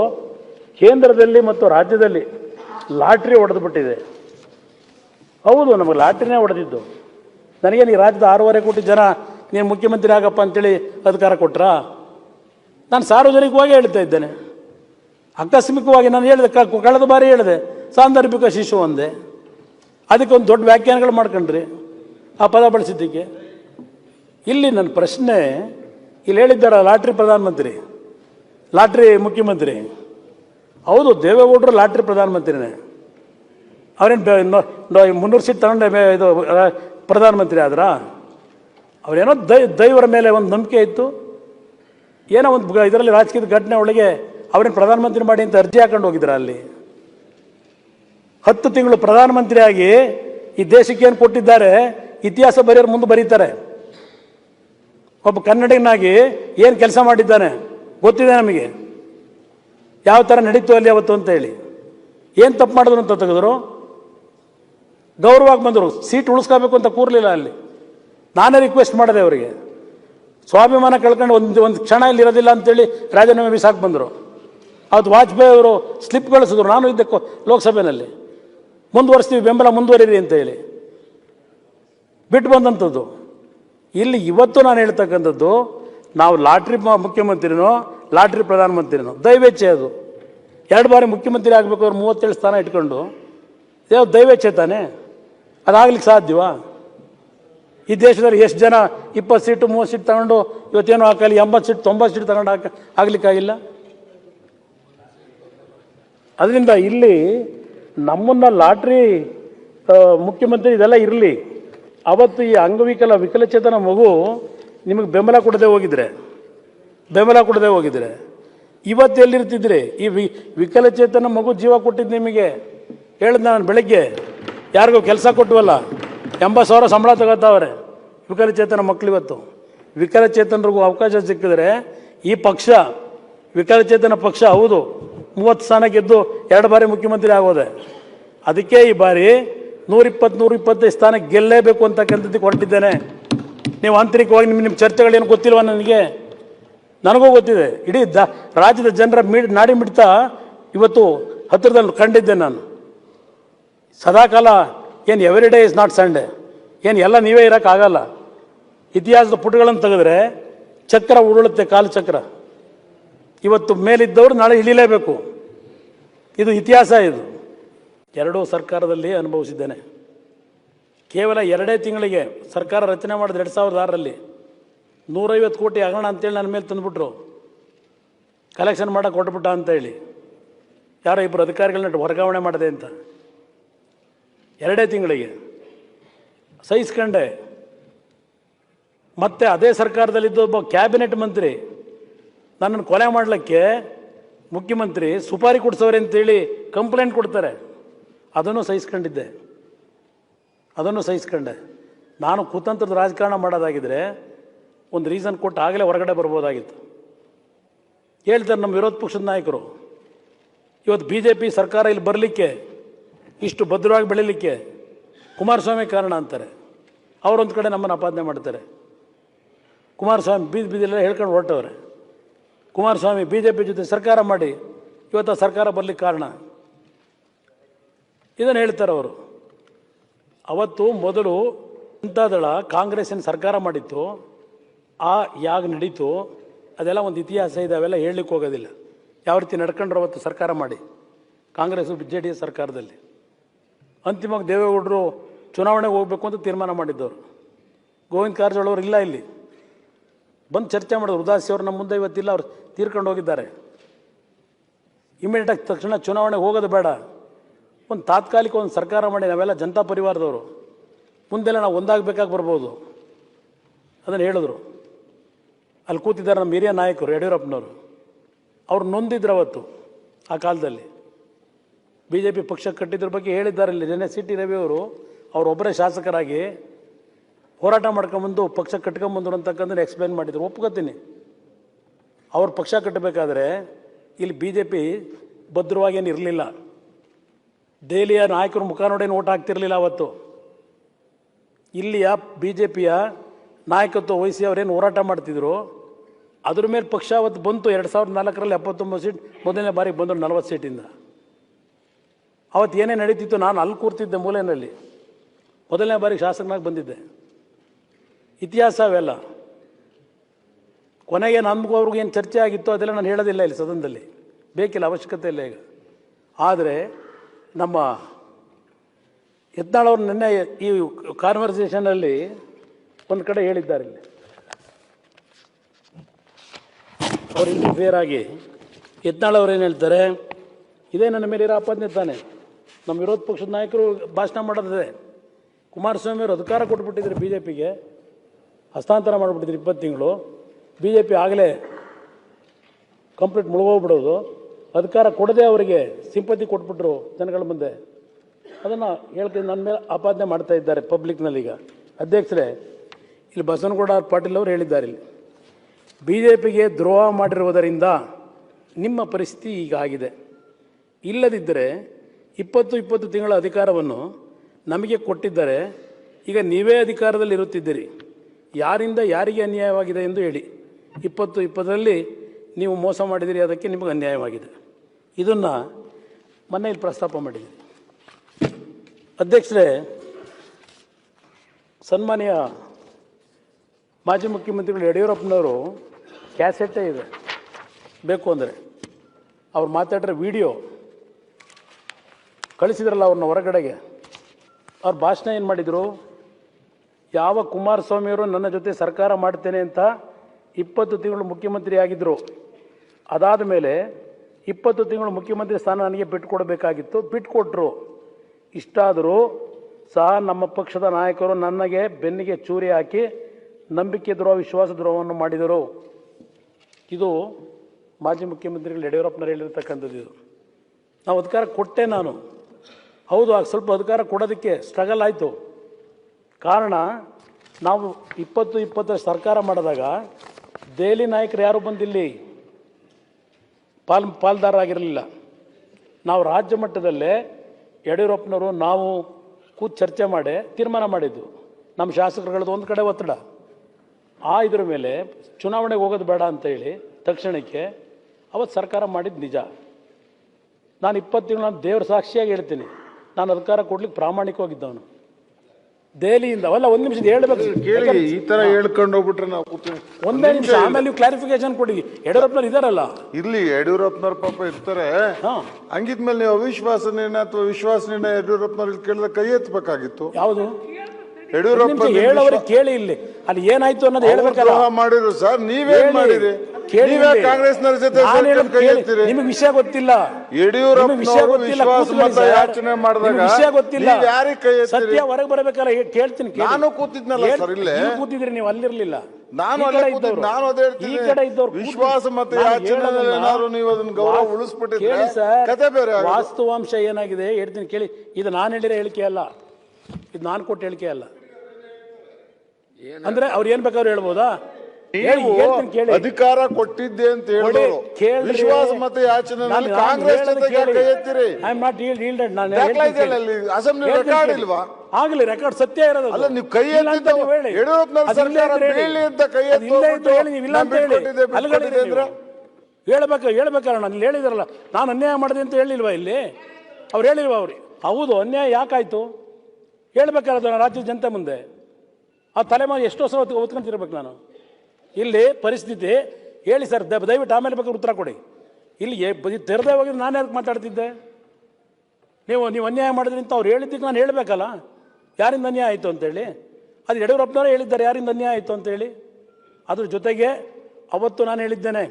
ಕೇಂದ್ರದಲ್ಲಿ ಮತ್ತು ರಾಜ್ಯದಲ್ಲಿ ಲಾಟ್ರಿ ಹೊಡೆದ್ಬಿಟ್ಟಿದೆ. ಹೌದು, ನಮಗೆ ಲಾಟ್ರಿನೇ ಹೊಡೆದಿದ್ದು. ನನಗೇನು ಈ ರಾಜ್ಯದ ಆರೂವರೆ ಕೋಟಿ ಜನ, ನೀನು ಮುಖ್ಯಮಂತ್ರಿ ಆಗಪ್ಪ ಅಂತೇಳಿ ಅಧಿಕಾರ ಕೊಟ್ರಾ? ನಾನು ಸಾರ್ವಜನಿಕವಾಗಿ ಹೇಳ್ತಾ ಇದ್ದೇನೆ. ಆಕಸ್ಮಿಕವಾಗಿ ನಾನು ಹೇಳಿದೆ ಕಳೆದ ಬಾರಿ ಹೇಳಿದೆ, ಸಾಂದರ್ಭಿಕ ಶಿಶು ಒಂದೇ. ಅದಕ್ಕೆ ಒಂದು ದೊಡ್ಡ ವ್ಯಾಖ್ಯಾನಗಳು ಮಾಡ್ಕೊಂಡ್ರಿ, ಆ ಪದ ಬಳಸಿದ್ದಕ್ಕೆ. ಇಲ್ಲಿ ನನ್ನ ಪ್ರಶ್ನೆ, ಇಲ್ಲಿ ಹೇಳಿದ್ದಾರೆ ಲಾಟ್ರಿ ಪ್ರಧಾನಮಂತ್ರಿ? ಲಾಟ್ರಿ ಮುಖ್ಯಮಂತ್ರಿ? ಹೌದು, ದೇವೇಗೌಡರು ಲಾಟ್ರಿ ಪ್ರಧಾನಮಂತ್ರಿನೇ. ಅವ್ರೇನು ಮುನ್ನೂರು ಸೀಟ್ ತಗೊಂಡೆ ಇದು ಪ್ರಧಾನಮಂತ್ರಿ ಆದ್ರಾ? ಅವರೇನೋ ದೈ, ದೈವರ ಮೇಲೆ ಒಂದು ನಂಬಿಕೆ ಇತ್ತು. ಏನೋ ಒಂದು ಇದರಲ್ಲಿ ರಾಜಕೀಯದ ಘಟನೆ ಒಳಗೆ ಅವ್ರನ್ನ ಪ್ರಧಾನಮಂತ್ರಿ ಮಾಡಿ ಅಂತ ಅರ್ಜಿ ಹಾಕೊಂಡು ಹೋಗಿದ್ರ ಅಲ್ಲಿ? ಹತ್ತು ತಿಂಗಳು ಪ್ರಧಾನಮಂತ್ರಿಯಾಗಿ ಈ ದೇಶಕ್ಕೆ ಏನು ಕೊಟ್ಟಿದ್ದಾರೆ, ಇತಿಹಾಸ ಬರೆಯೋರು ಮುಂದೆ ಬರೀತಾರೆ. ಒಬ್ಬ ಕನ್ನಡಿಗನಾಗಿ ಏನು ಕೆಲಸ ಮಾಡಿದ್ದಾನೆ, ಗೊತ್ತಿದೆ ನಮಗೆ. ಯಾವ ಥರ ನಡೀತು ಅಲ್ಲಿ ಅವತ್ತು ಅಂತ ಹೇಳಿ. ಏನು ತಪ್ಪು ಮಾಡಿದ್ರು ಅಂತ ತೆಗೆದ್ರು? ಗೌರವವಾಗಿ ಬಂದರು, ಸೀಟ್ ಉಳಿಸ್ಕೋಬೇಕು ಅಂತ ಕೂರಲಿಲ್ಲ ಅಲ್ಲಿ. ನಾನೇ ರಿಕ್ವೆಸ್ಟ್ ಮಾಡಿದೆ ಅವರಿಗೆ. ಸ್ವಾಭಿಮಾನ ಕಳ್ಕೊಂಡು ಒಂದು ಒಂದು ಕ್ಷಣ ಇಲ್ಲಿ ಇರೋದಿಲ್ಲ ಅಂತೇಳಿ ರಾಜೀನಾಮೆ ಬಿಸಾಕ್ ಬಂದರು. ಅದು ವಾಜಪೇಯಿ ಅವರು ಸ್ಲಿಪ್ ಕಳಿಸಿದ್ರು ನಾನು ಇದ್ದೆ ಲೋಕಸಭೆಯಲ್ಲಿ ಮುಂದುವರಿಸ್ತೀವಿ, ಬೆಂಬಲ ಮುಂದುವರಿರಿ ಅಂತ ಹೇಳಿ. ಬಿಟ್ಟು ಬಂದಂಥದ್ದು. ಇಲ್ಲಿ ಇವತ್ತು ನಾನು ಹೇಳ್ತಕ್ಕಂಥದ್ದು, ನಾವು ಲಾಟ್ರಿ ಮುಖ್ಯಮಂತ್ರಿನೋ, ಲಾಟ್ರಿ ಪ್ರಧಾನಮಂತ್ರಿನೋ, ದೈವೇಚ್ಛೆ ಅದು. ಎರಡು ಬಾರಿ ಮುಖ್ಯಮಂತ್ರಿ ಆಗಬೇಕು ಅವ್ರು ಮೂವತ್ತೇಳು ಸ್ಥಾನ ಇಟ್ಕೊಂಡು. ಯಾವ ದೈವೇಚ್ಛೆ ತಾನೆ? ಅದಾಗ್ಲಿಕ್ಕೆ ಸಾಧ್ಯವಾ? ಈ ದೇಶದಲ್ಲಿ ಎಷ್ಟು ಜನ ಇಪ್ಪತ್ತು ಸೀಟು, ಮೂವತ್ತು ಸೀಟ್ ತಗೊಂಡು ಇವತ್ತೇನು ಹಾಕಲಿ, ಎಂಬತ್ತು ಸೀಟ್, ತೊಂಬತ್ತು ಸೀಟ್ ತಗೊಂಡು ಹಾಕ ಆಗ್ಲಿಕ್ಕಾಗಿಲ್ಲ ಅದರಿಂದ ಇಲ್ಲಿ ನಮ್ಮನ್ನ ಲಾಟ್ರಿ ಮುಖ್ಯಮಂತ್ರಿ ಇದೆಲ್ಲ ಇರಲಿ. ಅವತ್ತು ಈ ಅಂಗವಿಕಲ ವಿಕಲಚೇತನ ಮಗು ನಿಮಗೆ ಬೆಂಬಲ ಕೊಡದೆ ಹೋಗಿದ್ರೆ, ಬೆಂಬಲ ಕೊಡದೆ ಹೋಗಿದ್ರೆ, ಇವತ್ತು ಎಲ್ಲಿರ್ತಿದ್ರಿ? ಈ ವಿ ವಿಕಲಚೇತನ ಮಗು ಜೀವ ಕೊಟ್ಟಿದ್ದು ನಿಮಗೆ. ಹೇಳಿದ್ ನಾನು ಬೆಳಗ್ಗೆ, ಯಾರಿಗೂ ಕೆಲಸ ಕೊಟ್ಟವಲ್ಲ ಎಂಬತ್ತು ಸಾವಿರ ಸಂಬಳ ತಗೋತಾವ್ರೆ. ವಿಕಲಚೇತನ ಮಕ್ಳು ಇವತ್ತು ವಿಕಲಚೇತನರಿಗೂ ಅವಕಾಶ ಸಿಕ್ಕಿದ್ರೆ ಈ ಪಕ್ಷ, ವಿಕಲಚೇತನ ಪಕ್ಷ ಹೌದು, ಮೂವತ್ತು ಸ್ಥಾನ ಗೆದ್ದು ಎರಡು ಬಾರಿ ಮುಖ್ಯಮಂತ್ರಿ ಆಗೋದೆ. ಅದಕ್ಕೆ ಈ ಬಾರಿ ನೂರಿಪ್ಪತ್ತು ನೂರ ಇಪ್ಪತ್ತೈದು ಸ್ಥಾನ ಗೆಲ್ಲೇಬೇಕು ಅಂತಕ್ಕಂಥದ್ದು ಹೊರಟಿದ್ದೇನೆ. ನೀವು ಆಂತರಿಕವಾಗಿ ನಿಮ್ಮ ನಿಮ್ಮ ಚರ್ಚೆಗಳೇನು ಗೊತ್ತಿಲ್ವ ನನಗೆ? ನನಗೂ ಗೊತ್ತಿದೆ. ಇಡೀ ದ, ರಾಜ್ಯದ ಜನರ ಮಿಡ್, ನಾಡಿ ಮಿಡ್ತಾ ಇವತ್ತು ಹತ್ತಿರದಲ್ಲಿ ಕಂಡಿದ್ದೆ ನಾನು. ಸದಾಕಾಲ ಏನು every day is not Sunday ಏನು ಎಲ್ಲ ನೀವೇ ಇರೋಕ್ಕಾಗಲ್ಲ. ಇತಿಹಾಸದ ಪುಟಗಳನ್ನು ತೆಗೆದ್ರೆ ಚಕ್ರ ಉರುಳುತ್ತೆ, ಕಾಲು ಚಕ್ರ. ಇವತ್ತು ಮೇಲಿದ್ದವರು ನಾಳೆ ಇಳಿಲೇಬೇಕು. ಇದು ಇತಿಹಾಸ ಇದು. ಎರಡೂ ಸರ್ಕಾರದಲ್ಲಿ ಅನುಭವಿಸಿದ್ದೇನೆ. ಕೇವಲ ಎರಡೇ ತಿಂಗಳಿಗೆ ಸರ್ಕಾರ ರಚನೆ ಮಾಡಿದ ಎರಡು ಸಾವಿರದ ಆರರಲ್ಲಿ ನೂರೈವತ್ತು ಕೋಟಿ ಆಗೋಣ ಅಂತೇಳಿ ನನ್ನ ಮೇಲೆ ತಂದುಬಿಟ್ರು. ಕಲೆಕ್ಷನ್ ಮಾಡೋಕೆ ಕೊಟ್ಬಿಟ್ಟ ಅಂತೇಳಿ. ಯಾರೋ ಇಬ್ಬರು ಅಧಿಕಾರಿಗಳನ್ನ ವರ್ಗಾವಣೆ ಮಾಡಿದೆ ಅಂತ. ಎರಡೇ ತಿಂಗಳಿಗೆ. ಸಹಿಸ್ಕೊಂಡೆ ಮತ್ತೆ ಅದೇ ಸರ್ಕಾರದಲ್ಲಿದ್ದ ಒಬ್ಬ ಕ್ಯಾಬಿನೆಟ್ ಮಂತ್ರಿ ನನ್ನನ್ನು ಕೊಲೆ ಮಾಡಲಿಕ್ಕೆ ಮುಖ್ಯಮಂತ್ರಿ ಸುಪಾರಿ ಕೊಡ್ಸೋರೆ ಅಂತೇಳಿ ಕಂಪ್ಲೇಂಟ್ ಕೊಡ್ತಾರೆ. ಅದನ್ನು ಸಹಿಸ್ಕೊಂಡಿದ್ದೆ. ಅದನ್ನು ಸಹಿಸ್ಕೊಂಡೆ. ನಾನು ಕುತಂತ್ರದ ರಾಜಕಾರಣ ಮಾಡೋದಾಗಿದ್ರೆ ಒಂದು ರೀಸನ್ ಕೊಟ್ಟು ಆಗಲೇ ಹೊರಗಡೆ ಬರ್ಬೋದಾಗಿತ್ತು. ಹೇಳ್ತಾರೆ ನಮ್ಮ ವಿರೋಧ ಪಕ್ಷದ ನಾಯಕರು, ಇವತ್ತು ಬಿ ಜೆ ಪಿ ಸರ್ಕಾರ ಇಲ್ಲಿ ಬರಲಿಕ್ಕೆ, ಇಷ್ಟು ಭದ್ರವಾಗಿ ಬೆಳೀಲಿಕ್ಕೆ ಕುಮಾರಸ್ವಾಮಿ ಕಾರಣ ಅಂತಾರೆ. ಅವರೊಂದು ಕಡೆ ನಮ್ಮನ್ನು ಅಪಾದನೆ ಮಾಡ್ತಾರೆ. ಕುಮಾರಸ್ವಾಮಿ ಬೀದಿ ಬೀದಿಲ್ಲ ಹೇಳ್ಕೊಂಡು ಹೊರಟವ್ರೆ. ಕುಮಾರಸ್ವಾಮಿ ಬಿ ಜೆ ಪಿ ಜೊತೆ ಸರ್ಕಾರ ಮಾಡಿ, ಇವತ್ತು ಸರ್ಕಾರ ಬರಲಿಕ್ಕೆ ಕಾರಣ. ಇದನ್ನು ಹೇಳ್ತಾರೆ ಅವರು. ಅವತ್ತು ಮೊದಲು ಜನತಾದಳ ಕಾಂಗ್ರೆಸ್ಸಿನ ಸರ್ಕಾರ ಮಾಡಿತ್ತು, ಆ ಯಾಗ ನಡೀತು, ಅದೆಲ್ಲ ಒಂದು ಇತಿಹಾಸ ಇದೆ, ಅವೆಲ್ಲ ಹೇಳಲಿಕ್ಕೆ ಹೋಗೋದಿಲ್ಲ. ಯಾವ ರೀತಿ ನಡ್ಕೊಂಡ್ರು ಅವತ್ತು ಸರ್ಕಾರ ಮಾಡಿ ಕಾಂಗ್ರೆಸ್ಸು ಜೆ ಡಿ ಎಸ್ ಸರ್ಕಾರದಲ್ಲಿ. ಅಂತಿಮವಾಗಿ ದೇವೇಗೌಡರು ಚುನಾವಣೆಗೆ ಹೋಗಬೇಕು ಅಂತ ತೀರ್ಮಾನ ಮಾಡಿದ್ದವರು. ಗೋವಿಂದ ಕಾರಜೋಳ ಅವರು ಇಲ್ಲ ಇಲ್ಲಿ. ಬಂದು ಚರ್ಚೆ ಮಾಡಿದ್ರು. ಉದಾಸಿ ಅವರು ನಮ್ಮ ಮುಂದೆ ಇವತ್ತಿಲ್ಲ, ಅವ್ರು ತೀರ್ಕೊಂಡು ಹೋಗಿದ್ದಾರೆ. ಇಮಿಡಿಯೇಟಾಗಿ ತಕ್ಷಣ ಚುನಾವಣೆಗೆ ಹೋಗೋದು ಬೇಡ. ಒಂದು ತಾತ್ಕಾಲಿಕ ಒಂದು ಸರ್ಕಾರ ಮಾಡಿ, ನಾವೆಲ್ಲ ಜನತಾ ಪರಿವಾರದವರು. ಮುಂದೆಲ್ಲ ನಾವು ಒಂದಾಗಬೇಕಾಗಿ ಬರ್ಬೋದು. ಅದನ್ನು ಹೇಳಿದ್ರು. ಅಲ್ಲಿ ಕೂತಿದ್ದಾರೆ ನಮ್ಮ ಹಿರಿಯ ನಾಯಕರು, ಯಡಿಯೂರಪ್ಪನವರು. ಅವ್ರು ನೊಂದಿದ್ರು ಅವತ್ತು, ಆ ಕಾಲದಲ್ಲಿ. ಬಿ ಜೆ ಪಿ ಪಕ್ಷ ಕಟ್ಟಿದ್ರ ಬಗ್ಗೆ ಹೇಳಿದ್ದಾರೆ ಇಲ್ಲಿ. ನಿನ್ನೆ ಸಿ ಟಿ ರವಿ ಅವರು ಅವರೊಬ್ಬರೇ ಶಾಸಕರಾಗಿ ಹೋರಾಟ ಮಾಡ್ಕೊಂಬಂದು, ಪಕ್ಷ ಕಟ್ಕೊಂಬಂದ್ರು ಅಂತಕ್ಕಂಥ ಎಕ್ಸ್ಪ್ಲೈನ್ ಮಾಡಿದ್ರು. ಒಪ್ಕೋತೀನಿ. ಅವ್ರು ಪಕ್ಷ ಕಟ್ಟಬೇಕಾದ್ರೆ ಇಲ್ಲಿ ಬಿ ಜೆ ಪಿ ಭದ್ರವಾಗೇನು ಇರಲಿಲ್ಲ. ದೆಹಲಿಯ ನಾಯಕರು ಮುಖ ನೋಡೇನು ಓಟ್ ಹಾಕ್ತಿರ್ಲಿಲ್ಲ ಅವತ್ತು. ಇಲ್ಲಿಯ ಬಿ ಜೆ ಪಿಯ ನಾಯಕತ್ವ ವಹಿಸಿ ಅವರೇನು ಹೋರಾಟ ಮಾಡ್ತಿದ್ರು, ಅದ್ರ ಮೇಲೆ ಪಕ್ಷ ಅವತ್ತು ಬಂತು ಎರಡು ಸಾವಿರದ ನಾಲ್ಕರಲ್ಲಿ ಎಪ್ಪತ್ತೊಂಬತ್ತು ಸೀಟ್, ಮೊದಲನೇ ಬಾರಿಗೆ ಬಂದರು ನಲವತ್ತು ಸೀಟಿಂದ. ಅವತ್ತು ಏನೇ ನಡೀತಿತ್ತು, ನಾನು ಅಲ್ಲಿ ಕೂರ್ತಿದ್ದೆ ಮೂಲೆಯಲ್ಲಿ. ಮೊದಲನೇ ಬಾರಿಗೆ ಶಾಸಕನಾಗಿ ಬಂದಿದ್ದೆ. ಇತಿಹಾಸ ಅವೆಲ್ಲ ಕೊನೆಗೆ ನಮಗೂ ಅವ್ರಿಗೂ ಏನು ಚರ್ಚೆ ಆಗಿತ್ತು ಅದೆಲ್ಲ ನಾನು ಹೇಳೋದಿಲ್ಲ ಇಲ್ಲಿ ಸದನದಲ್ಲಿ. ಬೇಕಿಲ್ಲ ಅವಶ್ಯಕತೆ ಇಲ್ಲ ಈಗ. ಆದರೆ ನಮ್ಮ ಯತ್ನಾಳವ್ರು ನಿನ್ನೆ ಈ ಕಾನ್ವರ್ಸೇಷನಲ್ಲಿ ಒಂದು ಕಡೆ ಹೇಳಿದ್ದಾರೆ ಇಲ್ಲಿ. ಅವ್ರು ಇಂಟರ್ಫಿಯರ್ ಆಗಿ ಯತ್ನಾಳವ್ರು ಏನು ಹೇಳ್ತಾರೆ? ಇದೇ ನನ್ನ ಮೇಲೆ ಇರೋ ಆಪಾದನೆ ತಾನೆ. ನಮ್ಮ ವಿರೋಧ ಪಕ್ಷದ ನಾಯಕರು ಭಾಷಣ ಮಾಡೋದಿದೆ ಕುಮಾರಸ್ವಾಮಿ ಅವರು ಅಧಿಕಾರ ಕೊಟ್ಬಿಟ್ಟಿದ್ದಾರೆ ಬಿ ಜೆ ಪಿಗೆ ಹಸ್ತಾಂತರ ಮಾಡಿಬಿಟ್ಟಿದ್ರು ಇಪ್ಪತ್ತು ತಿಂಗಳು. ಬಿ ಜೆ ಪಿ ಆಗಲೇ ಕಂಪ್ಲೀಟ್ ಮುಳುಗೋಗ್ಬಿಡೋದು. ಅಧಿಕಾರ ಕೊಡದೆ ಅವರಿಗೆ ಸಿಂಪತಿ ಕೊಟ್ಬಿಟ್ರು ಜನಗಳ ಮುಂದೆ. ಅದನ್ನು ಹೇಳ್ತೀನಿ ನನ್ನ ಮೇಲೆ ಆಪಾದನೆ ಮಾಡ್ತಾ ಇದ್ದಾರೆ ಪಬ್ಲಿಕ್ನಲ್ಲಿ ಈಗ. ಅಧ್ಯಕ್ಷರೇ, ಇಲ್ಲಿ ಬಸವನಗೌಡ ಪಾಟೀಲ್ ಅವರು ಹೇಳಿದ್ದಾರೆ ಇಲ್ಲಿ. ಬಿ ಜೆ ಪಿಗೆ ದ್ರೋಹ ಮಾಡಿರುವುದರಿಂದ ನಿಮ್ಮ ಪರಿಸ್ಥಿತಿ ಈಗ ಆಗಿದೆ. ಇಲ್ಲದಿದ್ದರೆ ಇಪ್ಪತ್ತು ಇಪ್ಪತ್ತು ತಿಂಗಳ ಅಧಿಕಾರವನ್ನು ನಮಗೆ ಕೊಟ್ಟಿದ್ದರೆ. ಈಗ ನೀವೇ ಅಧಿಕಾರದಲ್ಲಿ ಇರುತ್ತಿದ್ದೀರಿ. ಯಾರಿಂದ ಯಾರಿಗೆ ಅನ್ಯಾಯವಾಗಿದೆ ಎಂದು ಹೇಳಿ. ಇಪ್ಪತ್ತು ಇಪ್ಪತ್ತರಲ್ಲಿ ನೀವು ಮೋಸ ಮಾಡಿದಿರಿ, ಅದಕ್ಕೆ ನಿಮಗೆ ಅನ್ಯಾಯವಾಗಿದೆ. ಇದನ್ನು ಮೊನ್ನೆ ಇಲ್ಲಿ ಪ್ರಸ್ತಾಪ ಮಾಡಿದ್ದೀರಿ ಅಧ್ಯಕ್ಷರೇ, ಸನ್ಮಾನ್ಯ ಮಾಜಿ ಮುಖ್ಯಮಂತ್ರಿಗಳು ಯಡಿಯೂರಪ್ಪನವರು ಕ್ಯಾಸೆಟ್ಟೇ ಇದೆ. ಬೇಕು ಅಂದರೆ ಅವ್ರು ಮಾತಾಡಿರೋ ವಿಡಿಯೋ ಕಳಿಸಿದ್ರಲ್ಲ ಅವ್ರನ್ನ ಹೊರಗಡೆಗೆ. ಅವ್ರ ಭಾಷಣ ಏನು ಮಾಡಿದರು? ಯಾವ ಕುಮಾರಸ್ವಾಮಿಯವರು ನನ್ನ ಜೊತೆ ಸರ್ಕಾರ ಮಾಡ್ತೇನೆ ಅಂತ ಇಪ್ಪತ್ತು ತಿಂಗಳು ಮುಖ್ಯಮಂತ್ರಿ ಆಗಿದ್ದರು ಅದಾದ ಮೇಲೆ ಇಪ್ಪತ್ತು ತಿಂಗಳು ಮುಖ್ಯಮಂತ್ರಿ ಸ್ಥಾನ ನನಗೆ ಬಿಟ್ಟುಕೊಡಬೇಕಾಗಿತ್ತು. ಬಿಟ್ಟುಕೊಟ್ರು. ಇಷ್ಟಾದರೂ ಸಹ ನಮ್ಮ ಪಕ್ಷದ ನಾಯಕರು ನನಗೆ ಬೆನ್ನಿಗೆ ಚೂರಿ ಹಾಕಿ ನಂಬಿಕೆ ದ್ರೋಹ, ವಿಶ್ವಾಸ ದ್ರೋಹವನ್ನು ಮಾಡಿದರು. ಇದು ಮಾಜಿ ಮುಖ್ಯಮಂತ್ರಿಗಳು ಯಡಿಯೂರಪ್ಪನವರು ಹೇಳಿರ್ತಕ್ಕಂಥದ್ದು ಇದು. ನಾವು ಅಧಿಕಾರ ಕೊಟ್ಟೆ ನಾನು. ಹೌದು ಆಗ ಸ್ವಲ್ಪ ಅಧಿಕಾರ ಕೊಡೋದಕ್ಕೆ ಸ್ಟ್ರಗಲ್ ಆಯಿತು. ಕಾರಣ, ನಾವು ಇಪ್ಪತ್ತು ಇಪ್ಪತ್ತರ ಸರ್ಕಾರ ಮಾಡಿದಾಗ ದೆಹಲಿ ನಾಯಕರು ಯಾರು ಬಂದಿಲ್ಲಿ, ಪಾಲ್, ಪಾಲ್ದಾರರಾಗಿರಲಿಲ್ಲ. ನಾವು ರಾಜ್ಯ ಮಟ್ಟದಲ್ಲೇ ಯಡಿಯೂರಪ್ಪನವರು ನಾವು ಕೂತು ಚರ್ಚೆ ಮಾಡಿ ತೀರ್ಮಾನ ಮಾಡಿದ್ದು. ನಮ್ಮ ಶಾಸಕರುಗಳದ್ದು ಒಂದು ಕಡೆ ಒತ್ತಡ. ಆ ಇದ್ರ ಮೇಲೆ ಚುನಾವಣೆಗೆ ಹೋಗೋದು ಬೇಡ ಅಂತ ಹೇಳಿ ತಕ್ಷಣಕ್ಕೆ ಅವತ್ತು ಸರ್ಕಾರ ಮಾಡಿದ್ದು ನಿಜ. ನಾನು ಇಪ್ಪತ್ತು ತಿಂಗಳು ನಾನು ದೇವ್ರ ಸಾಕ್ಷಿಯಾಗಿ ಹೇಳ್ತೀನಿ. ನಾನು ಅಧಿಕಾರ ಕೊಡ್ಲಿಕ್ಕೆ ಪ್ರಾಮಾಣಿಕವಾಗಿದ್ದವನು. ದೆಹಲಿಯಿಂದ ಅಲ್ಲ ಒಂದು ನಿಮಿಷ ಹೇಳಬೇಕು. ಕೇಳಿ ಈ ತರ ಹೇಳ್ಕೊಂಡು ಹೋಗ್ಬಿಟ್ರೆ ನಾವು ಕೂತ್ವಿ. ಒಂದೇ ನಿಮಿಷ ಆಮೇಲೆ ನೀವು ಕ್ಲಾರಿಫಿಕೇಶನ್ ಕೊಡಿ. ಯಡಿಯೂರಪ್ಪನವ್ರು ಇದಾರಲ್ಲ? ಇರ್ಲಿ ಯಡಿಯೂರಪ್ಪನವ್ರ ಪಾಪ ಇರ್ತಾರೆ. ಹಾ. ಹಂಗಿದ್ಮೇಲೆ ನೀವು ಅವಿಶ್ವಾಸ ನಿರ್ಣಯ ಅಥವಾ ವಿಶ್ವಾಸ ನಿರ್ಣಯ ಯಡಿಯೂರಪ್ಪನವ್ರಿಗೆ ಕೇಳಿದ್ರೆ ಕೈ ಎತ್ತಬೇಕಾಗಿತ್ತು ಯಾವುದು? ಯಡಿಯೂರಪ್ಪ ಹೇಳೋರಿಗೆ ಕೇಳಿ ಇಲ್ಲಿ. ಅಲ್ಲಿ ಏನಾಯ್ತು ಅನ್ನೋದು ಹೇಳ್ಬೇಕಲ್ಲ. ಮಾಡಿದ್ರು ಸರ್ ನೀವೇನ್ ಮಾಡಿದ್ರಿ ಮಾಡಿರಿ. ಕಾಂಗ್ರೆಸ್ನವ್ರ ಜೊತೆ ನಿಮಗೆ ವಿಷಯ ಗೊತ್ತಿಲ್ಲ. ಯಡಿಯೂರಪ್ಪನವರು ನಿಮಗೆ ವಿಷಯ ಗೊತ್ತಿಲ್ಲ, ಮತ ಯಾಚನೆ ಮಾಡಿದಾಗ ವಿಷಯ ಗೊತ್ತಿಲ್ಲ. ಯಾರಿಗೆ ಕೈ ಸತ್ಯ ಹೊರಗೆ ಬರಬೇಕಲ್ಲ ಕೇಳ್ತೀನಿ ಕೇಳಿ. ನಾನು ಕೂತಿದ್ನಲ್ಲ ಸರ್ ಇಲ್ಲೇ. ನೀವು ಕೂತಿದ್ರಿ ನೀವು ಅಲ್ಲಿರ್ಲಿಲ್ಲ. ನಾನು ಈ ಅಲ್ಲೇ ಕಡೆ ಕೂತಿದ್ದು, ಇದ್ದವ್ರು. ನಾನು ಅದೇ ಹೇಳ್ತೀನಿ. ಈ ಕಡೆ ಇದ್ದವ್ರು ಕೂತಿದ್ರು. ವಿಶ್ವಾಸ ಮತ ಯಾಚನೆ ಏನಾದ್ರು ನೀವು ಅದನ್ನ ಗೌರವ ವಾಸ್- ಉಳಿಸ್ಬಿಟ್ಟಿದ್ರೆ ಕೇಳಿ ಸರ್, ಕತೆ ಬೇರೆ ವಾಸ್ತವಾಂಶ ಏನಾಗಿದೆ ಹೇಳ್ತೀನಿ ಕೇಳಿ. ಇದು ನಾನು ಹೇಳಿರೋ ಹೇಳಿಕೆ ಅಲ್ಲ. ಇದು ನಾನು ಕೊಟ್ಟ ಹೇಳಿಕೆ ಅಲ್ಲ. ಅಂದ್ರೆ ಅವ್ರು ಏನ್ ಬೇಕಾದ್ರೂ ಹೇಳ್ಬೋದಾ? ಹೇಳಿ, ನೀವು ಅಧಿಕಾರ ಕೊಟ್ಟಿದ್ದೆ ಅಂತ ಹೇಳಿದ್ರು. ವಿಶ್ವಾಸ ಮತ ಯಾಚನೆಯಲ್ಲಿ ಕಾಂಗ್ರೆಸ್ ಜೊತೆಗೆ ಕೈ ಎತ್ತಿರಿ. ಐ ನಾಟ್ ಈಲ್ಡೆಡ್ ನಾನು ದಾಖಲೆ ಹೇಳ್ತೀನಿ ಇದೆಯಲ್ಲ ಅಲ್ಲಿ, ಅಸೆಂಬ್ಲಿ ರೆಕಾರ್ಡ್ ಇಲ್ವಾ? ಆಗ್ಲಿ ರೆಕಾರ್ಡ್ ಸತ್ಯ ಇರೋದು ಅಲ್ಲ, ನೀವು ಕೈ ಅದು ಇಲ್ಲ ಸರ್ಕಾರ. ಬೀಳಿ ಅಂತ ಕೈ ಹೇಳಿ ನೀವು ಇಲ್ಲ ಅಂತ ನಾನು ಹೇಳಿ ಅಲ್ಗಡೆ ಅಂದ್ರೆ? ಹೇಳ್ಬೇಕು ಹೇಳ್ಬೇಕಲ್ಲ ನಾನು ಇಲ್ಲಿ ಹೇಳಿದ್ರಲ್ಲ. ನಾನು ಅನ್ಯಾಯ ಮಾಡಿದೆ ಅಂತ ಹೇಳಿಲ್ವಾ ಇಲ್ಲಿ? ಅವ್ರು ಹೇಳಿಲ್ವಾ ಅವ್ರಿ ಹೌದು ಅನ್ಯಾಯ ಯಾಕಾಯ್ತು? ಹೇಳ್ಬೇಕಾರ ಅದನ್ನ ರಾಜ್ಯದ ಜನತೆ ಮುಂದೆ. ಆ ತಲೆಮಾರಿ ಎಷ್ಟೋ ಸಲ ಹೊತ್ಕೊಂತಿರ್ಬೇಕು ನಾನು. ಇಲ್ಲಿ ಪರಿಸ್ಥಿತಿ ಹೇಳಿ ಸರ್ ದಯವಿಟ್ಟು ಆಮೇಲೆ ಬೇಕಾದ್ರೆ ಉತ್ತರ ಕೊಡಿ. ಇಲ್ಲಿ ತೆರೆದೇ ಹೋಗಿದ್ರೆ ನಾನು ಯಾಕೆ ಮಾತಾಡ್ತಿದ್ದೆ? ನೀವು ನೀವು ಅನ್ಯಾಯ ಮಾಡಿದ್ರಿ ಅಂತ ಅವ್ರು ಹೇಳಿದ್ದಕ್ಕೆ ನಾನು ಹೇಳಬೇಕಲ್ಲ? ಯಾರಿಂದ ಅನ್ಯಾಯ ಆಯಿತು ಅಂತೇಳಿ ಅದು ಯಡಿಯೂರಪ್ಪನವರೇ ಹೇಳಿದ್ದಾರೆ, ಯಾರಿಂದ ಅನ್ಯಾಯ ಆಯಿತು ಅಂತೇಳಿ ಅದ್ರ ಜೊತೆಗೆ ಅವತ್ತು ನಾನು ಹೇಳಿದ್ದೇನೆ,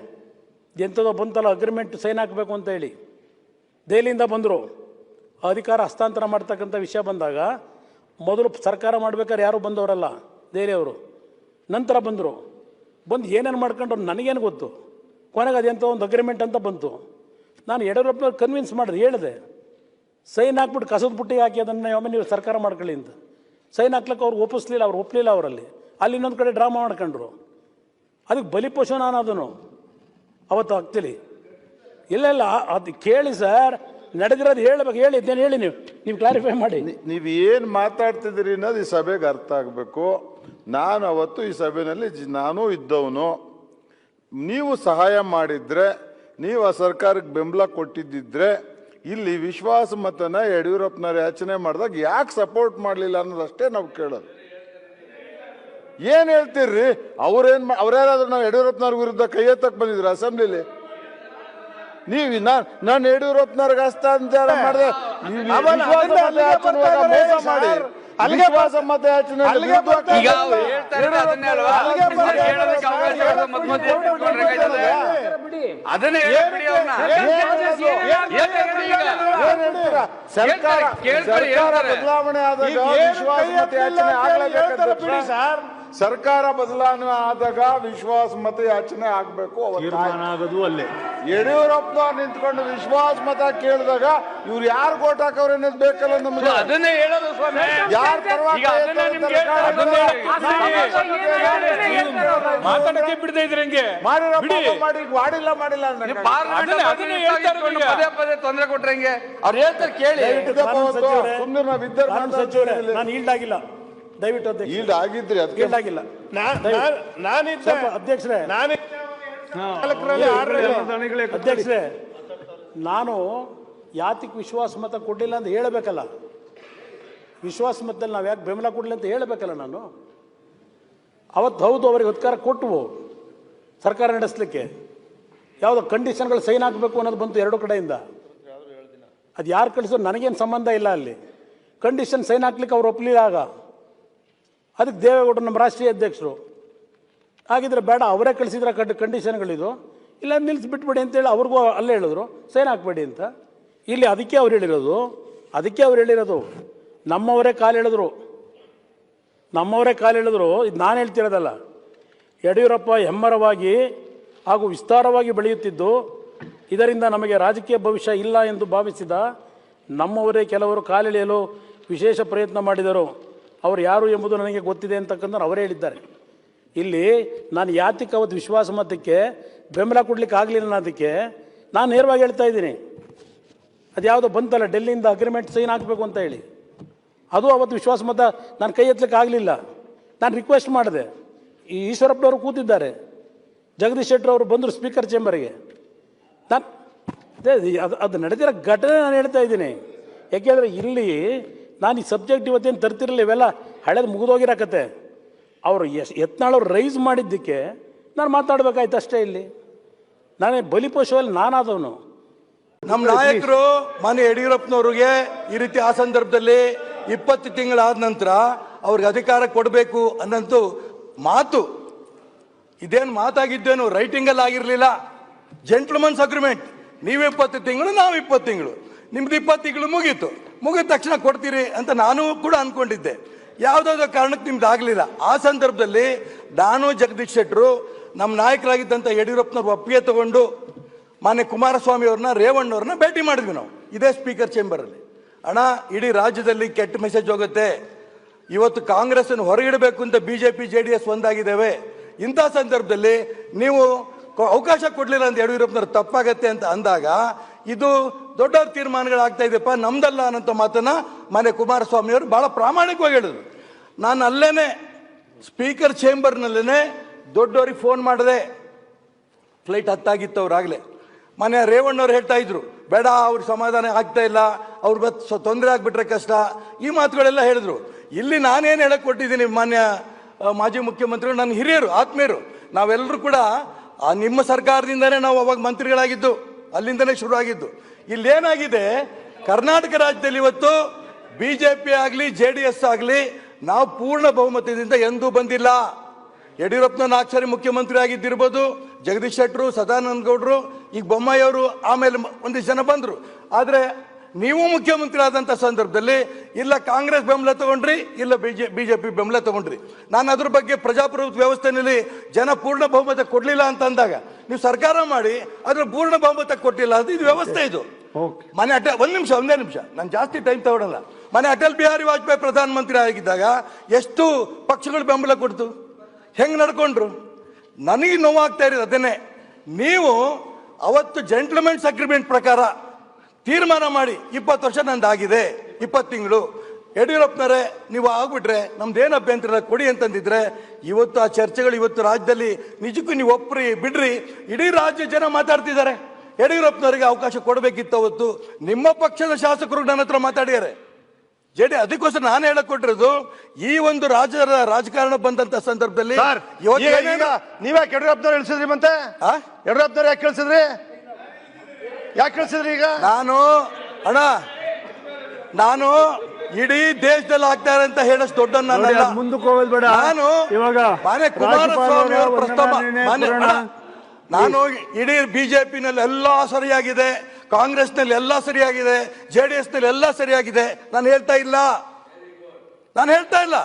ಎಂಥದೋ ಬಂತಲ್ಲ ಅಗ್ರಿಮೆಂಟ್ ಸೈನ್ ಹಾಕಬೇಕು ಅಂತ ಹೇಳಿ. ದೆಹಲಿಯಿಂದ ಬಂದರು. ಅಧಿಕಾರ ಹಸ್ತಾಂತರ ಮಾಡ್ತಕ್ಕಂಥ ವಿಷಯ ಬಂದಾಗ ಮೊದಲು ಸರ್ಕಾರ ಮಾಡ್ಬೇಕಾದ್ರೆ ಯಾರು ಬಂದವರಲ್ಲ, ದೆಹಲಿಯವರು. ನಂತರ ಬಂದರು. ಬಂದು ಏನೇನು ಮಾಡ್ಕೊಂಡು ನನಗೇನು ಗೊತ್ತು? ಕೊನೆಗೆ ಅದೆಂತ ಒಂದು ಅಗ್ರಿಮೆಂಟ್ ಅಂತ ಬಂತು. ನಾನು ಯಡಿಯೂರಪ್ಪನವ್ರು ಕನ್ವಿನ್ಸ್ ಮಾಡಿದೆ, ಹೇಳಿದೆ, ಸೈನ್ ಹಾಕ್ಬಿಟ್ಟು ಕಸದ ಬುಟ್ಟಿಗೆ ಹಾಕಿ ಅದನ್ನು ಒಮ್ಮೆ ನೀವು ಸರ್ಕಾರ ಮಾಡ್ಕೊಳ್ಳಿ ಅಂತ. ಸೈನ್ ಹಾಕ್ಲಿಕ್ಕೆ ಅವ್ರು ಒಪ್ಪಿಸ್ಲಿಲ್ಲ, ಅವ್ರು ಒಪ್ಪಲಿಲ್ಲ ಅವರಲ್ಲಿ. ಅಲ್ಲಿ ಇನ್ನೊಂದು ಕಡೆ ಡ್ರಾಮಾ ಮಾಡ್ಕೊಂಡ್ರು. ಅದಕ್ಕೆ ಬಲಿಪಶು ನಾನು ಅದನ್ನು. ಅವತ್ತು ಆಗ್ತಿಲಿ ಇಲ್ಲ ಇಲ್ಲ, ಅದು ಕೇಳಿ ಸರ್, ನಡೆದಿರೋದು ಹೇಳ್ಬೇಕು, ಹೇಳಿ ಹೇಳಿ ನೀವು. ನೀವು ಕ್ಲಾರಿಫೈ ಮಾಡಿ. ನೀವು ಏನು ಮಾತಾಡ್ತಿದ್ದೀರಿ ಅನ್ನೋದು ಈ ಸಭೆಗೆ ಅರ್ಥ ಆಗ್ಬೇಕು. ನಾನು ಅವತ್ತು ಈ ಸಭೆಯಲ್ಲಿ ನಾನು ಇದ್ದವನು. ನೀವು ಸಹಾಯ ಮಾಡಿದರೆ ನೀವು ಆ ಸರ್ಕಾರಕ್ಕೆ ಬೆಂಬಲ ಕೊಟ್ಟಿದ್ದಿದ್ರೆ ಇಲ್ಲಿ ವಿಶ್ವಾಸ ಮತನ ಯಡಿಯೂರಪ್ಪನವ್ರು ಯಾಚನೆ ಮಾಡಿದಾಗ ಯಾಕೆ ಸಪೋರ್ಟ್ ಮಾಡಲಿಲ್ಲ ಅನ್ನೋದಷ್ಟೇ ನಾವು ಕೇಳೋದು. ಏನು ಹೇಳ್ತೀರ್ರಿ? ಅವ್ರೇನು ಮಾ- ಅವ್ರ್ಯಾರಾದ್ರೂ ನಾವು ಯಡಿಯೂರಪ್ಪನವ್ರ ವಿರುದ್ಧ ಕೈ ಎತ್ತಕ್ಕೆ ಬಂದಿದ್ರು ಅಸೆಂಬ್ಲಿಲಿ? ನೀವು ನಾನು ನಾನು ಯಡಿಯೂರಪ್ಪನವ್ರಿಗೆ ಹಸ್ತಾಂತರ ಮಾಡಿದೆ. ಮಾಡಿ. ಅಲ್ಲಿಗೆ ವಿಶ್ವಾಸ ಮತ ಯಾಚನೆ ಅಲ್ಲಿಗೆ ಬರ್ತಾ ಈಗ ಅವ್ರು ಹೇಳ್ತಾ ಇರೋದು ಅದನ್ನೇ ಅಲ್ವಾ? ಅಲ್ಲಿಗೆ ಬರ್ತಾ ಇದ್ದಾರೆ. ಹೇಳೋದಕ್ಕೆ ಅವಕಾಶ ಸರ್. ಇರೋದು ಮತ್ತ್ ಮಧ್ಯೆ ಇಟ್ಕೊಂಡ್ರೆ ಹೇಗಾಯ್ತದೆ? ಅದನ್ನೇ ಹೇಳ್ಬಿಡಿ ಅವ್ರನ್ನ. ಹೇಳ್ತಾರೆ? ಸರ್ಕಾರ ಸರ್ಕಾರ ಬದಲಾವಣೆ ಆದಾಗ ಈಗ ವಿಶ್ವಾಸ ಮತ ಯಾಚನೆ ಅಂತ ಹೇಳಿ ಹೇಳ್ತಾರೆ ಬಿಡಿ ಆಗ್ಲೇಬೇಕು ಸರ್. ಸರ್ಕಾರ ಬದಲಾವಣೆ ಆದಾಗ ವಿಶ್ವಾಸ ಮತ ಯಾಚನೆ ಆಗ್ಬೇಕು ಅವರು ಆಗೋದು ಅಲ್ಲೇ. ಯಡಿಯೂರಪ್ಪ ನಿಂತ್ಕೊಂಡು ವಿಶ್ವಾಸ ಮತ ಕೇಳಿದಾಗ ಇವ್ರು ಯಾರು ಓಟ್ ಹಾಕವ್ರೆ ಅನ್ನೋದು ಬೇಕಲ್ಲ ನಮ್ಗೆ? ಅದನ್ನೇ ಹೇಳೋದು ಸ್ವಾಮಿ. ಯಾರ ಪರವಾಗಿ ಈಗ ಅದನ್ನ ನಿಮ್ಗೆ ಅದನ್ನೇ ಮಾತಾಡಕ್ಕೆ ಬಿಡದೆ ಇದ್ರೆ ಹಂಗೆ? ಮಾಡಿ ಮಾಡಿಲ್ಲ ಮಾಡಿಲ್ಲ ಅಂದ್ರೆ ಪದೇ ಪದೇ ತೊಂದರೆ ಕೊಟ್ರೆ ಹಂಗೆ? ಅವ್ರು ಹೇಳ್ತಾರೆ ಕೇಳಿ. ಸುಮ್ಮನೆ ನಾವು ಇದ್ದರೆ ಸಚಿವರೇ ನಾನು ಈಲ್ಡ್ ಆಗಿಲ್ಲ. ದಯವಿಟ್ಟು ಅಧ್ಯಕ್ಷ ಈಲ್ಡ್ ಆಗಿದ್ರಿ ಅದಕ್ಕೆ ಆಗಿಲ್ಲ. ನಾನಿದ್ದೆ. ಸ್ವಲ್ಪ ಅಧ್ಯಕ್ಷರೇ. ನಾನಿದ್ದೆ ನಾಲ್ಕರಲ್ಲಿ ಅಧ್ಯಕ್ಷರೇ ನಾನು ಯಾತಿಗೆ ವಿಶ್ವಾಸ ಮತ ಕೊಡಲಿಲ್ಲ ಅಂತ ಹೇಳಬೇಕಲ್ಲ. ವಿಶ್ವಾಸ ಮತದಲ್ಲಿ ನಾವು ಯಾಕೆ ಬೆಂಬಲ ಕೊಡಲಿ ಅಂತ ಹೇಳಬೇಕಲ್ಲ ನಾನು? ಅವತ್ತು ಹೌದು ಅವರಿಗೆ ಅಧಿಕಾರ ಕೊಟ್ಟವು ಸರ್ಕಾರ ನಡೆಸಲಿಕ್ಕೆ. ಯಾವುದೋ ಕಂಡೀಷನ್ಗಳು ಸೈನ್ ಹಾಕಬೇಕು ಅನ್ನೋದು ಬಂತು ಎರಡು ಕಡೆಯಿಂದ. ಅದು ಯಾರು ಕಳಿಸೋ ನನಗೇನು ಸಂಬಂಧ ಇಲ್ಲ ಅಲ್ಲಿ. ಕಂಡೀಷನ್ ಸೈನ್ ಹಾಕ್ಲಿಕ್ಕೆ ಅವ್ರು ಒಪ್ಪಲಿಲ್ಲ ಆಗ. ಅದಕ್ಕೆ ದೇವೇಗೌಡರು ನಮ್ಮ ರಾಷ್ಟ್ರೀಯ ಅಧ್ಯಕ್ಷರು. ಹಾಗಿದ್ರೆ ಬೇಡ, ಅವರೇ ಕಳಿಸಿದ್ರೆ ಕಡ್ ಕಂಡೀಷನ್ಗಳಿದು ಇಲ್ಲ ನಿಲ್ಸಿ ಬಿಟ್ಬಿಡಿ ಅಂತೇಳಿ ಅವ್ರಿಗೂ ಅಲ್ಲೇ ಹೇಳಿದ್ರು. ಸೈನ್ ಹಾಕ್ಬೇಡಿ ಅಂತ. ಇಲ್ಲಿ ಅದಕ್ಕೆ ಅವ್ರು ಹೇಳಿರೋದು, ಅದಕ್ಕೆ ಅವ್ರು ಹೇಳಿರೋದು. ನಮ್ಮವರೇ ಕಾಲು ಹೇಳಿದ್ರು. ನಮ್ಮವರೇ ಕಾಲು ಹೇಳಿದ್ರು. ಇದು ನಾನು ಹೇಳ್ತಿರೋದಲ್ಲ. ಯಡಿಯೂರಪ್ಪ ಹೆಮ್ಮರವಾಗಿ ಹಾಗೂ ವಿಸ್ತಾರವಾಗಿ ಬೆಳೆಯುತ್ತಿದ್ದು, ಇದರಿಂದ ನಮಗೆ ರಾಜಕೀಯ ಭವಿಷ್ಯ ಇಲ್ಲ ಎಂದು ಭಾವಿಸಿದ ನಮ್ಮವರೇ ಕೆಲವರು ಕಾಲೆಳೆಯಲು ವಿಶೇಷ ಪ್ರಯತ್ನ ಮಾಡಿದರು. ಅವರು ಯಾರು ಎಂಬುದು ನನಗೆ ಗೊತ್ತಿದೆ ಅಂತಕ್ಕಂಥ ಅವರೇ ಹೇಳಿದ್ದಾರೆ. ಇಲ್ಲಿ ನಾನು ಯಾತಿಕ ಅವತ್ತು ವಿಶ್ವಾಸ ಮತಕ್ಕೆ ಬೆಂಬಲ ಕೊಡ್ಲಿಕ್ಕೆ ಆಗಲಿಲ್ಲ ಅನ್ನೋದಕ್ಕೆ ನಾನು ನೇರವಾಗಿ ಹೇಳ್ತಾ ಇದ್ದೀನಿ. ಅದು ಯಾವುದೋ ಬಂತಲ್ಲ, ಡೆಲ್ಲಿಯಿಂದ ಅಗ್ರಿಮೆಂಟ್ ಸೈನ್ ಹಾಕಬೇಕು ಅಂತ ಹೇಳಿ. ಅದು ಅವತ್ತು ವಿಶ್ವಾಸ ಮತ ನಾನು ಕೈ ಎತ್ತಲಿಕ್ಕೆ ಆಗಲಿಲ್ಲ. ನಾನು ರಿಕ್ವೆಸ್ಟ್ ಮಾಡಿದೆ. ಈ ಈಶ್ವರಪ್ಪನವರು ಕೂತಿದ್ದಾರೆ. ಜಗದೀಶ್ ಶೆಟ್ಟರ್ ಅವರು ಬಂದರು ಸ್ಪೀಕರ್ ಚೇಂಬರ್ಗೆ ನಾನು ಅದೇ, ಅದು ಅದು ನಡೆದಿರೋ ಘಟನೆ ನಾನು ಹೇಳ್ತಾ ಇದ್ದೀನಿ. ಯಾಕೆಂದರೆ ಇಲ್ಲಿ ನಾನು ಈ ಸಬ್ಜೆಕ್ಟ್ ಇವತ್ತೇನು ತರ್ತಿರಲಿಲ್ಲ ಇವೆಲ್ಲ ಹಳೆದು ಮುಗಿದೋಗಿರೋ ಕತೆ ಅವರು ಎಸ್ ಯತ್ನಾಳವ್ರು ರೈಸ್ ಮಾಡಿದ್ದಕ್ಕೆ ನಾನು ಮಾತಾಡ್ಬೇಕಾಯ್ತು ಅಷ್ಟೇ ಇಲ್ಲಿ. ನಾನೇ ಬಲಿಪಶುವಲ್ಲಿ ನಾನಾದವನು. ನಮ್ಮ ನಾಯಕರು ಮಾನ್ಯ ಯಡಿಯೂರಪ್ಪನವ್ರಿಗೆ ಈ ರೀತಿ ಆ ಸಂದರ್ಭದಲ್ಲಿ ಇಪ್ಪತ್ತು ತಿಂಗಳಾದ ನಂತರ ಅವ್ರಿಗೆ ಅಧಿಕಾರ ಕೊಡಬೇಕು ಅನ್ನೋದು ಮಾತು. ಇದೇನು ಮಾತಾಗಿದ್ದೇನು ರೈಟಿಂಗಲ್ಲಿ ಆಗಿರಲಿಲ್ಲ. ಜೆಂಟ್ಲ್ಮನ್ಸ್ ಅಗ್ರಿಮೆಂಟ್ ನೀವು ಇಪ್ಪತ್ತು ತಿಂಗಳು ನಾವು ಇಪ್ಪತ್ತು ತಿಂಗಳು. ನಿಮ್ದು ಇಪ್ಪತ್ತು ತಿಂಗಳು ಮುಗೀತು. ಮುಗಿದ ತಕ್ಷಣ ಕೊಡ್ತೀರಿ ಅಂತ ನಾನು ಕೂಡ ಅಂದ್ಕೊಂಡಿದ್ದೆ ಯಾವುದಾದ್ರು ಕಾರಣಕ್ಕೆ ನಿಮ್ದು ಆಗಲಿಲ್ಲ. ಆ ಸಂದರ್ಭದಲ್ಲಿ ನಾನು ಜಗದೀಶ್ ಶೆಟ್ಟರು ನಮ್ಮ ನಾಯಕರಾಗಿದ್ದಂಥ ಯಡಿಯೂರಪ್ಪನವ್ರ ಒಪ್ಪಿಗೆ ತಗೊಂಡು ಮಾನ್ಯ ಕುಮಾರಸ್ವಾಮಿ ಅವ್ರನ್ನ ರೇವಣ್ಣವ್ರನ್ನ ಭೇಟಿ ಮಾಡಿದ್ವಿ ನಾವು, ಇದೇ ಸ್ಪೀಕರ್ ಚೇಂಬರಲ್ಲಿ ಅಣ್ಣ, ಇಡೀ ರಾಜ್ಯದಲ್ಲಿ ಕೆಟ್ಟ ಮೆಸೇಜ್ ಹೋಗುತ್ತೆ. ಇವತ್ತು ಕಾಂಗ್ರೆಸ್ ಅನ್ನು ಹೊರಗಿಡಬೇಕು ಅಂತ B J P J D S ಒಂದಾಗಿದ್ದೇವೆ. ಇಂಥ ಸಂದರ್ಭದಲ್ಲಿ ನೀವು ಅವಕಾಶ ಕೊಡಲಿಲ್ಲ ಅಂತ ಯಡಿಯೂರಪ್ಪನವ್ರು ತಪ್ಪಾಗತ್ತೆ ಅಂತ ಅಂದಾಗ, ಇದು ದೊಡ್ಡ ತೀರ್ಮಾನಗಳಾಗ್ತಾ ಇದೆಪ್ಪ ನಮ್ದಲ್ಲ ಅನ್ನೋ ಮಾತನ್ನ ಮನೆ ಕುಮಾರಸ್ವಾಮಿ ಅವರು ಬಹಳ ಪ್ರಾಮಾಣಿಕವಾಗಿ ಹೇಳಿದ್ರು. ನಾನು ಅಲ್ಲೇನೆ ಸ್ಪೀಕರ್ ಚೇಂಬರ್ನಲ್ಲೇನೆ ದೊಡ್ಡವ್ರಿಗೆ ಫೋನ್ ಮಾಡಿದೆ ಫ್ಲೈಟ್ ಹತ್ತಾಗಿತ್ತು ಅವ್ರಾಗಲೇ ಮನೆ ರೇವಣ್ಣವ್ರು ಹೇಳ್ತಾ ಇದ್ರು, ಬೇಡ, ಅವ್ರ ಸಮಾಧಾನ ಆಗ್ತಾ ಇಲ್ಲ, ಅವ್ರ ಬತ್ ತೊಂದರೆ ಆಗ್ಬಿಟ್ರೆ ಕಷ್ಟ, ಈ ಮಾತುಗಳೆಲ್ಲ ಹೇಳಿದ್ರು. ಇಲ್ಲಿ ನಾನೇನು ಹೇಳಕ್ ಕೊಟ್ಟಿದ್ದೀನಿ ಮಾನ್ಯ ಮಾಜಿ ಮುಖ್ಯಮಂತ್ರಿಗಳು, ನನ್ನ ಹಿರಿಯರು, ಆತ್ಮೀಯರು ನಾವೆಲ್ಲರೂ ಕೂಡ ನಿಮ್ಮ ಸರ್ಕಾರದಿಂದನೇ ನಾವು ಅವಾಗ ಮಂತ್ರಿಗಳಾಗಿದ್ದು, ಅಲ್ಲಿಂದನೇ ಶುರು ಆಗಿದ್ದು ಇಲ್ಲೇನಾಗಿದೆ? ಕರ್ನಾಟಕ ರಾಜ್ಯದಲ್ಲಿ ಇವತ್ತು ಬಿಜೆಪಿ ಆಗಲಿ ಜೆ ಡಿ ಎಸ್ ಆಗಲಿ ನಾವು ಪೂರ್ಣ ಬಹುಮತದಿಂದ ಎಂದೂ ಬಂದಿಲ್ಲ. ಯಡಿಯೂರಪ್ಪನ ನಾಲ್ಕು ಮುಖ್ಯಮಂತ್ರಿ ಆಗಿದ್ದಿರ್ಬೋದು, ಜಗದೀಶ್ ಶೆಟ್ಟರು, ಸದಾನಂದ ಗೌಡರು, ಈಗ ಬೊಮ್ಮಾಯಿ ಅವರು ಆಮೇಲೆ ಒಂದಿಷ್ಟು ಜನ ಬಂದರು. ಆದರೆ ನೀವು ಮುಖ್ಯಮಂತ್ರಿ ಆದಂಥ ಸಂದರ್ಭದಲ್ಲಿ ಇಲ್ಲ ಕಾಂಗ್ರೆಸ್ ಬೆಂಬಲ ತಗೊಂಡ್ರಿ, ಇಲ್ಲ ಬಿಜೆ ಪಿ ಬೆಂಬಲ ತಗೊಂಡ್ರಿ. ನಾನು ಅದ್ರ ಬಗ್ಗೆ ಪ್ರಜಾಪ್ರಭುತ್ವ ವ್ಯವಸ್ಥೆಯಲ್ಲಿ ಜನ ಪೂರ್ಣ ಬಹುಮತ ಕೊಡಲಿಲ್ಲ ಅಂತ ಅಂದಾಗ ನೀವು ಸರ್ಕಾರ ಮಾಡಿ ಅದ್ರ ಪೂರ್ಣ ಬಹುಮತ ಕೊಟ್ಟಿಲ್ಲ ಅದು ಇದು ವ್ಯವಸ್ಥೆ ಇದು. ಮನೆ ಅಟಲ್ ಒಂದು ನಿಮಿಷ ಒಂದೇ ನಿಮಿಷ. ನಾನು ಜಾಸ್ತಿ ಟೈಮ್ ತಗೊಳಲ್ಲ. ಮನೆ ಅಟಲ್ ಬಿಹಾರಿ ವಾಜಪೇಯಿ ಪ್ರಧಾನಮಂತ್ರಿ ಆಗಿದ್ದಾಗ ಎಷ್ಟು ಪಕ್ಷಗಳು ಬೆಂಬಲ ಕೊಡ್ತು? ಹೆಂಗ್ ನಡ್ಕೊಂಡ್ರು? ನನಗೆ ನೋವಾಗ್ತಾ ಇರೋದು ಅದನ್ನೇ. ನೀವು ಅವತ್ತು ಜೆಂಟ್ಲ್ಮೆಂಟ್ಸ್ ಅಗ್ರಿಮೆಂಟ್ ಪ್ರಕಾರ ತೀರ್ಮಾನ ಮಾಡಿ ಇಪ್ಪತ್ತು ವರ್ಷ ನಂದಾಗಿದೆ ಇಪ್ಪತ್ತು ತಿಂಗಳು. ಯಡಿಯೂರಪ್ಪನವರೇ ನೀವು ಆಗ್ಬಿಟ್ರೆ ಏನು ಅಭ್ಯಂತರ ಕೊಡಿ ಅಂತಂದಿದ್ರೆ ಇವತ್ತು ಆ ಚರ್ಚೆಗಳು ಇವತ್ತು ರಾಜ್ಯದಲ್ಲಿ ನಿಜಕ್ಕೂ ನೀವು ಒಪ್ಪ್ರಿ ಬಿಡ್ರಿ. ಇಡೀ ರಾಜ್ಯ ಜನ ಮಾತಾಡ್ತಿದ್ದಾರೆ. ಯಡಿಯೂರಪ್ಪನವರಿಗೆ ಅವಕಾಶ ಕೊಡಬೇಕಿತ್ತು ಅವತ್ತು. ನಿಮ್ಮ ಪಕ್ಷದ ಶಾಸಕರು ನನ್ನ ಹತ್ರ ಮಾತಾಡಿದ್ದಾರೆ. ಜೆಡಿ ಅದಕ್ಕೋಸ್ಕರ ನಾನು ಹೇಳಕ್ ಕೊಟ್ಟಿರೋದು ಈ ಒಂದು ರಾಜ್ಯದ ರಾಜಕಾರಣ ಬಂದಂತ ಸಂದರ್ಭದಲ್ಲಿ ಸರ್ ಇವತ್ತು ಈಗ ಏನೇನು- ನೀವೇ ಯಡಿಯೂರಪ್ಪನವ್ರು ಇಳಿಸಿದ್ರಿ ಮತ್ತೆ? ಆ? ಯಡಿಯೂರಪ್ಪನವ್ರು ಯಾಕೆ ಕೇಳಿಸಿದ್ರಿ? ಯಾಕೆ ಕೇಳಿಸಿದ್ರಿ ಈಗ? ನಾನು ಅಣ್ಣ ನಾನು ಇಡೀ ದೇಶದಲ್ಲಿ ಆಗ್ತಾ ಅಂತ ಹೇಳಷ್ಟು ದೊಡ್ಡ ಮುಂದಕ್ಕೆ ಹೋಗೋದು ಬೇಡ. ನಾನು ಇವಾಗ ಮಾನ್ಯ ಕುಮಾರಸ್ವಾಮಿ ಅವರ ಪ್ರಸ್ತಾಪ ಮಾನ್ಯ ನಾನು ಇಡೀ ಬಿಜೆಪಿನಲ್ಲಿ ಎಲ್ಲ ಸರಿಯಾಗಿದೆ ಕಾಂಗ್ರೆಸ್ನಲ್ಲಿ ಎಲ್ಲ ಸರಿಯಾಗಿದೆ ಜೆ ಡಿ ಎಸ್ನಲ್ಲಿ ಎಲ್ಲ ಸರಿಯಾಗಿದೆ. ನಾನು ಹೇಳ್ತಾ ಇಲ್ಲ. ನಾನು ಹೇಳ್ತಾ ಇಲ್ಲ.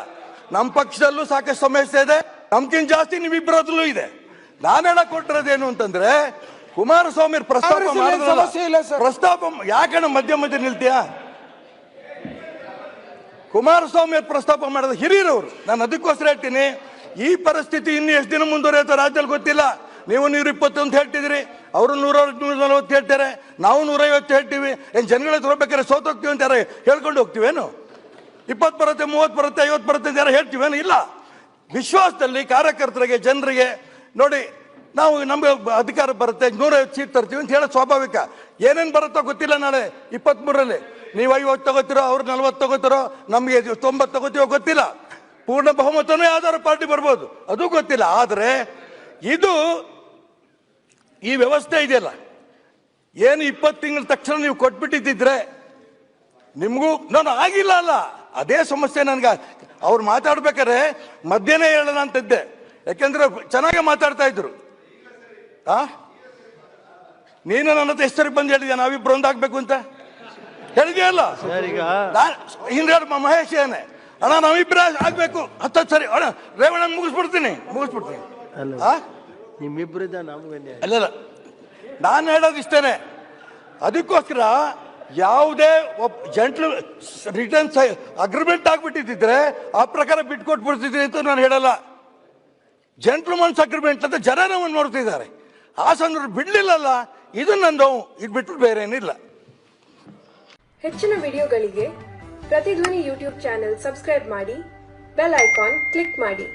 ನಮ್ಮ ಪಕ್ಷದಲ್ಲೂ ಸಾಕಷ್ಟು ಸಮಸ್ಯೆ ಇದೆ. ನಮ್ಗಿಂತ ಜಾಸ್ತಿ ನಿಮ್ಮಿಬ್ಬರದ್ರಲ್ಲೂ ಇದೆ. ನಾನು ಹೇಳ ಕೊಟ್ಟಿರೋದೇನು ಅಂತಂದ್ರೆ ಕುಮಾರಸ್ವಾಮಿ ಅವ್ರು ಪ್ರಸ್ತಾಪ ಮಾಡಿದ್ರಲ್ಲ, ಪ್ರಸ್ತಾಪ ಯಾಕಣ್ಣ ಮಧ್ಯ ಮಧ್ಯ ನಿಲ್ತೀಯಾ? ಕುಮಾರಸ್ವಾಮಿ ಪ್ರಸ್ತಾಪ ಮಾಡಿದ ಹಿರಿಯರವರು. ನಾನು ಅದಕ್ಕೋಸ್ಕರ ಹೇಳ್ತೀನಿ, ಈ ಪರಿಸ್ಥಿತಿ ಇನ್ನು ಎಷ್ಟು ದಿನ ಮುಂದುವರಿಯುತ್ತೆ ರಾಜ್ಯದಲ್ಲಿ ಗೊತ್ತಿಲ್ಲ. ನೀವು ನೂರ ಅಂತ ಹೇಳ್ತಿದ್ರಿ ಅವರು ನೂರ ನೂರ ನಲವತ್ತು ಹೇಳ್ತಾರೆ, ನಾವು ನೂರೈವತ್ತು ಹೇಳ್ತೀವಿ. ಏನು ಜನಗಳ ತರಬೇಕಾದ್ರೆ ಸೋತೋಗ್ತೀವಿ ಅಂತ ಯಾರು ಹೇಳ್ಕೊಂಡು ಹೋಗ್ತೀವೇನು? ಇಪ್ಪತ್ತು ಬರುತ್ತೆ, ಮೂವತ್ತು ಬರುತ್ತೆ, ಐವತ್ತು ಬರುತ್ತೆ ಅಂತ ಯಾರು ಹೇಳ್ತೀವೇನು? ಇಲ್ಲ. ವಿಶ್ವಾಸದಲ್ಲಿ ಕಾರ್ಯಕರ್ತರಿಗೆ, ಜನರಿಗೆ ನೋಡಿ ನಾವು ನಮ್ಗೆ ಅಧಿಕಾರ ಬರುತ್ತೆ, ನೂರೈವತ್ತು ಸೀಟ್ ತರ್ತೀವಿ ಅಂತ ಹೇಳೋದು ಸ್ವಾಭಾವಿಕ. ಏನೇನು ಬರುತ್ತೋ ಗೊತ್ತಿಲ್ಲ ನಾಳೆ ಇಪ್ಪತ್ತ್ಮೂರರಲ್ಲಿ ನೀವು ಐವತ್ತು ತಗೋತಿರೋ, ಅವ್ರು ನಲ್ವತ್ತು ತಗೋತಿರೋ, ನಮಗೆ ತೊಂಬತ್ತು ತಗೋತೀವೋ ಗೊತ್ತಿಲ್ಲ. ಪೂರ್ಣ ಬಹುಮತನೂ ಯಾವ್ದಾದ್ರು ಪಾರ್ಟಿ ಬರ್ಬೋದು, ಅದು ಗೊತ್ತಿಲ್ಲ. ಆದರೆ, ಇದು ಈ ವ್ಯವಸ್ಥೆ ಇದೆಯಲ್ಲ. ಏನು ಇಪ್ಪತ್ತು ತಿಂಗಳ ತಕ್ಷಣ ನೀವು ಕೊಟ್ಬಿಟ್ಟಿದ್ದಿದ್ರೆ, ನಿಮಗೂ ನಾನು ಆಗಿಲ್ಲ ಅಲ್ಲ. ಅದೇ ಸಮಸ್ಯೆ ನನಗೆ. ಅವ್ರು ಮಾತಾಡ್ಬೇಕಾದ್ರೆ ಮಧ್ಯಾಹ್ನ ಹೇಳೋಣ ಅಂತಿದ್ದೆ. ಯಾಕೆಂದ್ರೆ ಚೆನ್ನಾಗೆ ಮಾತಾಡ್ತಾ ಇದ್ರು. ಆ? ನೀನು ನನ್ನ ಹತ್ರ ಎಷ್ಟು ಬಂದು ಹೇಳಿದ್ಯಾ? ನಾವಿಬ್ರು ಒಂದಾಗ್ಬೇಕು ಅಂತ? ಹೇಳಿದೆಯಲ್ಲ ಹಿಂದ್ಗಡೆ ಮಹೇಶ್ ಏನೇ. ಅಣ್ಣ ನಾವಿಬ್ರ ಆಗ್ಬೇಕು. ಹತ್ತತ್ತು ಸರಿ. ಅಣ್ಣ ರೇವಣ್ಣ ಮುಗಿಸ್ಬಿಡ್ತೀನಿ. ಮುಗಿಸ್ಬಿಡ್ತೀನಿ. ಆ? ನಿಮ್ಮಿಬ್ಬರಿದ್ದ ನಮ್ಗೆ ಅಲ್ಲ ನಾನು ಹೇಳೋದು ಇಷ್ಟೇನೆ. ಅದಕ್ಕೋಸ್ಕರ ಯಾವುದೇ ಜಂಟ್ಲು ರಿಟರ್ನ್ ಅಗ್ರಿಮೆಂಟ್ ಆಗಿಬಿಟ್ಟಿದ್ದರೆ ಆ ಪ್ರಕಾರ ಬಿಟ್ಕೊಟ್ಬಿಡ್ತಿದ್ರಿ ಅಂತ ನಾನು ಹೇಳಲ್ಲ. ಜಂಟ್ಲ್ಮನ್ಸ್ ಅಗ್ರಿಮೆಂಟ್ ಅಂತ ಜನ ನಮ್ಮನ್ನು ನೋಡ್ತಿದ್ದಾರೆ. ಸಂದರ್ಭ ಬಿಡ್ಲಿಲ್ಲಲ್ಲ, ಇದು ನನ್ನ ಇದು ಬಿಟ್ಟು ಬೇರೆ ಏನಿಲ್ಲ ಹೆಚ್ಚಿನ ವಿಡಿಯೋಗಳಿಗೆ ಪ್ರತಿಧ್ವನಿ ಯೂಟ್ಯೂಬ್ ಚಾನೆಲ್ ಸಬ್ಸ್ಕ್ರೈಬ್ ಮಾಡಿ, ಬೆಲ್ ಐಕಾನ್ ಕ್ಲಿಕ್ ಮಾಡಿ.